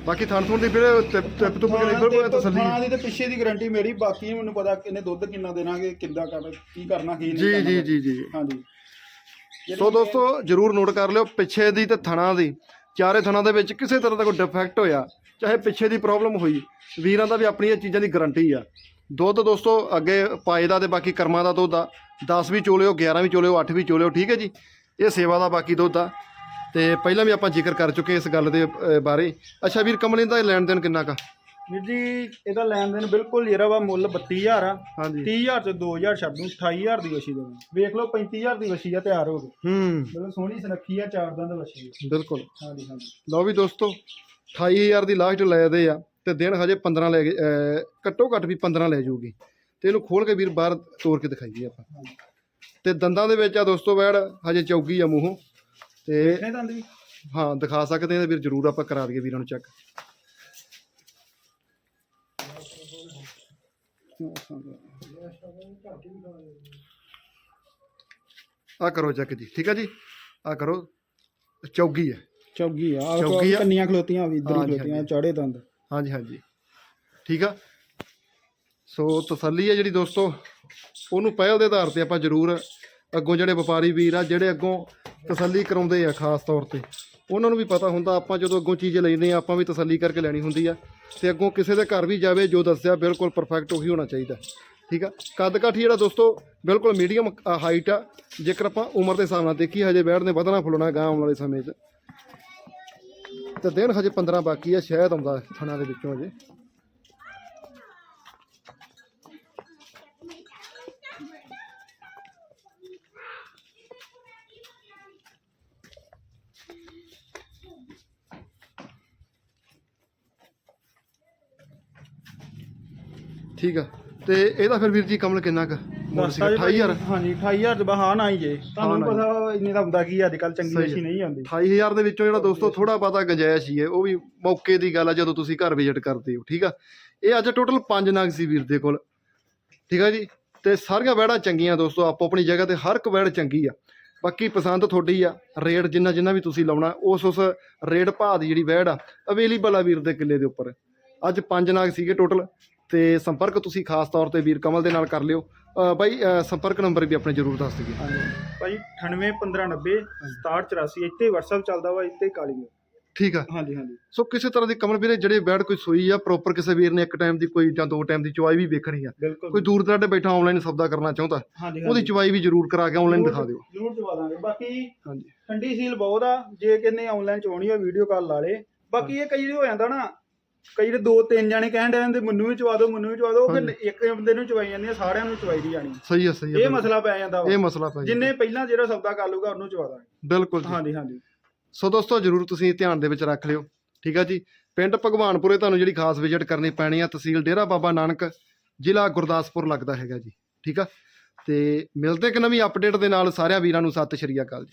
ਬਾਕੀ ਥਣ ਥਣ ਦੀ ਵੀਰੇ ਟਿਪ ਟਿਪ ਤੋਂ ਬਗੈਰ ਬਿਲਕੁਲ ਤਸੱਲੀ। ਹਾਂ ਦੀ ਤੇ ਪਿੱਛੇ ਦੀ ਗਾਰੰਟੀ ਮੇਰੀ ਬਾਕੀ ਮੈਨੂੰ ਪਤਾ ਇਹਨੇ ਦੁੱਧ ਕਿੰਨਾ ਦੇਣਾਗੇ ਕਿੱਦਾਂ ਕਰ ਕੀ ਕਰਨਾ ਕੀ ਨਹੀਂ ਜੀ ਕਰਨਾ। ਜੀ ਜੀ ਜੀ ਹਾਂਜੀ। ਸੋ ਦੋਸਤੋ ਜਰੂਰ ਨੋਟ ਕਰ ਲਿਓ ਪਿੱਛੇ ਦੀ ਤੇ ਥਣਾ ਦੀ। ਚਾਰੇ ਥਣਾ ਦੇ ਵਿੱਚ ਕਿਸੇ ਤਰ੍ਹਾਂ ਦਾ ਕੋਈ ਡਿਫੈਕਟ ਹੋਇਆ ਚਾਹੇ ਪਿੱਛੇ ਦੀ ਪ੍ਰੋਬਲਮ ਹੋਈ ਵੀਰਾਂ ਦਾ ਵੀ ਆਪਣੀਆਂ ਚੀਜ਼ਾਂ ਦੀ ਗਾਰੰਟੀ ਆ। ਦੁੱਧ ਦੋਸਤੋ ਅੱਗੇ ਪਾਏ ਦਾ ਤੇ ਬਾਕੀ ਕਰਮਾਂ ਦਾ ਦੁੱਧ ਆ। 10 ਵੀ ਚੋਲਿਓ 11 ਵੀ ਚੋਲਿਓ 8 ਵੀ ਚੋਲਿਓ ਠੀਕ ਹੈ ਜੀ? ਇਹ ਸੇਵਾ ਦਾ ਬਾਕੀ ਦੁੱਧ ਆ। ਤੇ ਪਹਿਲਾਂ ਵੀ ਆਪਾਂ ਜ਼ਿਕਰ ਕਰ ਚੁੱਕੇ ਇਸ ਗੱਲ ਦੇ ਅ, ਬਾਰੇ। ਅੱਛਾ ਵੀਰ ਕਮਲੇ ਦਾ ਲੈਣ ਦੇਣ ਕਿੰਨਾ ਕਾ ਵੀਰ ਜੀ ਇਹਦਾ ਲੈਣ ਦੇਣ ਬਿਲਕੁਲ ਜਿਹੜਾ ਵਾ ਮੁੱਲ 32000 ਆ। ਹਾਂਜੀ। 30000 ਚ 2000 ਛੱਡ ਦੂੰ 28000 ਦੀ ਵਛੀ ਦੇਵਾਂ। ਵੇਖ ਲਓ 35000 ਦੀ ਵਛੀ ਆ ਤਿਆਰ ਹੋ ਗਈ ਹੂੰ। ਮਤਲਬ ਸੋਹਣੀ ਸੁਨੱਖੀ ਆ ਚਾਰ ਦੰਦ ਵਛੀ ਆ। ਬਿਲਕੁਲ। ਹਾਂਜੀ ਹਾਂਜੀ। ਲਓ ਵੀ ਦੋਸਤੋ 28000 ਦੀ ਲਾਸਟ ਲੈ ਦੇ ਆ ਤੇ ਦਿਨ ਹਜੇ 15 ਲੈ ਗਏ ਅਹ ਘੱਟੋ ਘੱਟ ਵੀ 15 ਲੈ ਜਾਊਗੀ। ਤੇ ਇਹਨੂੰ ਖੋਲ ਕੇ ਵੀਰ ਬਾਹਰ ਤੋੜ ਕੇ ਦਿਖਾਈਏ ਆਪਾਂ। ਤੇ ਦੰਦਾਂ ਦੇ ਵਿੱਚ ਆ ਦੋਸਤੋ ਵੈੜ ਹਜੇ ਚੌਗੀ ਆ ਮੂੰਹੋਂ। ਤੇ ਇਹ ਦੰਦ ਵੀ। ਹਾਂ ਦਿਖਾ ਸਕਦੇ ਆ ਵੀਰ ਜਰੂਰ ਆਪਾਂ ਕਰਾ ਦਈਏ ਵੀਰਾਂ ਨੂੰ ਚੈੱਕ ਆ ਕਰੋ ਚੈੱਕ ਜੀ ਠੀਕ ਆ ਜੀ? ਆ ਕਰੋ ਚੌਗੀ ਹੈ ਚੌਗੀ ਆ ਚੌਗੀ ਆ। ਕੰਨੀਆਂ ਖਲੋਤੀਆਂ ਵੀ ਇਧਰ ਹਾਂਜੀ, ਖਲੋਤੀਆਂ। ਚਾੜੇ ਦੰਦ। ਹਾਂਜੀ ਹਾਂਜੀ। ਠੀਕ ਆ? ਸੋ ਤਸੱਲੀ ਹੈ ਜਿਹੜੀ ਦੋਸਤੋ ਉਹਨੂੰ ਪਹਿਲ ਦੇ ਆਧਾਰ ਤੇ ਆਪਾਂ ਜ਼ਰੂਰ ਅੱਗੋਂ ਜਿਹੜੇ ਵਪਾਰੀ ਵੀਰ ਆ ਜਿਹੜੇ ਅੱਗੋਂ ਤਸੱਲੀ ਕਰਾਉਂਦੇ ਆ ਖਾਸ ਤੌਰ ਤੇ। ਉਹਨਾਂ ਨੂੰ ਵੀ ਪਤਾ ਹੁੰਦਾ, ਆਪਾਂ ਜਦੋਂ ਅੱਗੋਂ ਚੀਜ਼ ਲੈਂਦੇ ਆ ਆਪਾਂ ਵੀ ਤਸੱਲੀ ਕਰਕੇ ਲੈਣੀ ਹੁੰਦੀ ਆ। ਤੇ ਅੱਗੋਂ ਕਿਸੇ ਦੇ ਘਰ ਵੀ ਜਾਵੇ, ਜੋ ਦੱਸਿਆ, ਬਿਲਕੁਲ ਪਰਫੈਕਟ ਉਹੀ ਹੋਣਾ ਚਾਹੀਦਾ। ਠੀਕ ਆ? ਕੱਦ ਕਾਠੀ ਜਿਹੜਾ ਦੋਸਤੋ, ਬਿਲਕੁਲ ਮੀਡੀਅਮ ਹਾਈਟ ਆ। ਜੇਕਰ ਆਪਾਂ ਉਮਰ ਦੇ ਹਿਸਾਬ ਨਾਲ ਦੇਖੀ ਹਜੇ ਬੈਠ ਨੇ ਵਧਣਾ ਫੁੱਲਣਾ ਗਾਂ ਆਉਣ ਵਾਲੇ ਸਮੇਂ 'ਚ। ਤੇ ਦਿਨ ਹਜੇ 15 ਬਾਕੀ ਆ, ਸ਼ਾਇਦ ਆਉਂਦਾ ਥਣਾ ਦੇ ਵਿੱਚੋਂ ਹਜੇ। ਠੀਕ ਆ। ਤੇ ਇਹਦਾ ਫਿਰ ਵੀਰ ਜੀ ਕਮਲ ਕਿੰਨਾ ਕੁ ਮੁੱਲ ਸੀਗਾ? 28000 ਹਾਂਜੀ 28000 ਦੇ ਬਹਾ ਨਾ ਹੀ ਜੇ। ਤੁਹਾਨੂੰ। ਪਤਾ ਇੰਨੇ ਦਾ ਹੁੰਦਾ ਕੀ ਅੱਜ ਕੱਲ ਚੰਗੀ ਮੱਛੀ ਨਹੀਂ ਆਉਂਦੀ। 28000 ਦੇ ਵਿੱਚੋਂ ਜਿਹੜਾ ਦੋਸਤੋ ਥੋੜਾ ਬਹੁਤਾ ਗੁੰਜਾਇਸ਼ ਹੀ ਹੈ ਉਹ ਵੀ ਮੌਕੇ ਦੀ ਗੱਲ ਆ ਜਦੋਂ ਤੁਸੀਂ ਘਰ ਵਿਜ਼ਿਟ ਕਰਦੇ ਹੋ ਠੀਕ ਆ। ਇਹ ਅੱਜ ਟੋਟਲ 5 ਨਗ ਸੀ ਵੀਰ ਦੇ ਕੋਲ ਠੀਕ ਆ ਜੀ। ਤੇ ਸਾਰੀਆਂ ਵੈੜਾਂ ਚੰਗੀਆਂ ਦੋਸਤੋ ਆਪੋ ਆਪਣੀ ਜਗ੍ਹਾ ਤੇ ਹਰ ਇੱਕ ਵੈੜ ਚੰਗੀ ਆ। ਬਾਕੀ ਪਸੰਦ ਤੁਹਾਡੀ ਆ ਰੇਟ ਜਿੰਨਾ ਜਿੰਨਾ ਵੀ ਤੁਸੀਂ ਲਾਉਣਾ ਉਸ ਉਸ ਰੇਟ ਭਾਅ ਦੀ ਜਿਹੜੀ ਵੈੜ ਆ ਅਵੇਲੇਬਲ ਆ ਵੀਰ ਦੇ ਕਿੱਲੇ ਦੇ ਉੱਪਰ। ਅੱਜ 5 ਨਗ ਸੀਗੇ ਟੋਟਲ ਤੇ ਸੰਪਰਕ ਤੁਸੀਂ ਖਾਸ ਤੌਰ ਤੇ ਵੀਰ ਕਮਲ ਦੇ ਨਾਲ ਕਰ ਲਿਓ। ਅ, ਬਾਈ ਅ, ਸੰਪਰਕ ਨੰਬਰ ਵੀ ਆਪਣੇ ਜ਼ਰੂਰ ਦੱਸ ਦਿਓ। ਭਾਈ 981590 6784 ਇੱਥੇ WhatsApp ਚੱਲਦਾ ਵਾ ਇੱਥੇ ਕਾਲੀ ਹੈ। ਠੀਕ ਆ। ਹਾਂਜੀ ਹਾਂਜੀ। ਸੋ ਕਿਸੇ ਤਰ੍ਹਾਂ ਦੀ ਕਮਲ ਵੀਰੇ ਜਿਹੜੇ ਬੈਡ ਕੋਈ ਸੋਈ ਆ ਪ੍ਰੋਪਰ ਕਿਸੇ ਵੀਰ ਨੇ ਇੱਕ ਟਾਈਮ ਦੀ ਕੋਈ ਜਾਂ ਦੋ ਟਾਈਮ ਦੀ ਚੁਆਈ ਵੀ ਵੇਖਣੀ ਆ ਬਿਲਕੁਲ। ਕੋਈ ਦੂਰ ਦਰਾਡੇ ਬੈਠਾ ਆਨਲਾਈਨ ਸੌਦਾ ਕਰਨਾ ਚਾਹੁੰਦਾ ਹਾਂਜੀ ਉਹਦੀ ਚੁਆਈ ਵੀ ਜ਼ਰੂਰ ਕਰਾ ਕੇ ਆਨਲਾਈਨ ਦਿਖਾ ਦਿਓ। ਜ਼ਰੂਰ ਦਵਾ ਦਾਂਗੇ। ਬਾਕੀ ਹਾਂਜੀ। ਠੰਡੀ ਸੀਲ ਬਹੁਤ ਆ ਜੇ ਕਿੰਨੇ ਆਨਲਾਈਨ ਚਵਾਉਣੀ ਆ ਵੀਡੀਓ ਕਾਲ ਲਾ ਲੇ। ਬਾਕੀ ਇਹ ਕਈ ਹੋ ਜਾਂਦਾ ਨਾ ਕਈ ਦੇ ਦੋ ਤਿੰਨ ਜਾਣੇ ਕਹਿਣ ਡਿਆ ਹੁੰਦੇ ਮੈਨੂੰ ਵੀ ਚਵਾ ਦਿਓ ਮੈਨੂੰ ਵੀ ਚਵਾ ਦਿਓ ਉਹ ਫਿਰ ਇੱਕ ਬੰਦੇ ਨੂੰ ਚਵਾਈ ਜਾਂਦੀ ਆ ਸਾਰਿਆਂ ਨੂੰ ਚਵਾਈ ਦੀ ਜਾਣੀ। ਸਹੀ ਆ ਸਹੀ ਆ ਇਹ ਬਿਲਕੁਲ। ਮਸਲਾ ਪੈ ਜਾਂਦਾ ਇਹ ਵਾ ਮਸਲਾ ਪੈ ਜਿੰਨੇ ਪਹਿਲਾਂ ਜਿਹੜਾ ਸੌਦਾ ਕਰ ਲੂਗਾ ਉਹਨੂੰ ਚਵਾ ਦਾਂਗੇ। ਬਿਲਕੁਲ ਜੀ। ਹਾਂਜੀ ਹਾਂਜੀ। ਸੋ ਦੋਸਤੋ ਜਰੂਰ ਤੁਸੀਂ ਧਿਆਨ ਦੇ ਵਿੱਚ ਰੱਖ ਲਿਓ। ਠੀਕ ਆ ਜੀ? ਪਿੰਡ ਭਗਵਾਨਪੁਰੇ ਤੁਹਾਨੂੰ ਜਿਹੜੀ ਖਾਸ ਵਿਜ਼ਿਟ ਕਰਨੀ ਪੈਣੀ ਆ ਤਹਿਸੀਲ ਡੇਰਾ ਬਾਬਾ ਨਾਨਕ ਜ਼ਿਲ੍ਹਾ ਗੁਰਦਾਸਪੁਰ ਲੱਗਦਾ ਹੈਗਾ ਜੀ। ਠੀਕ ਆ? ਤੇ ਮਿਲਦੇ ਇੱਕ ਨਵੀਂ ਅਪਡੇਟ ਦੇ ਨਾਲ ਸਾਰਿਆਂ ਵੀਰਾਂ ਨੂੰ ਸਤਿ ਸ਼੍ਰੀ ਅਕਾਲ ਜੀ।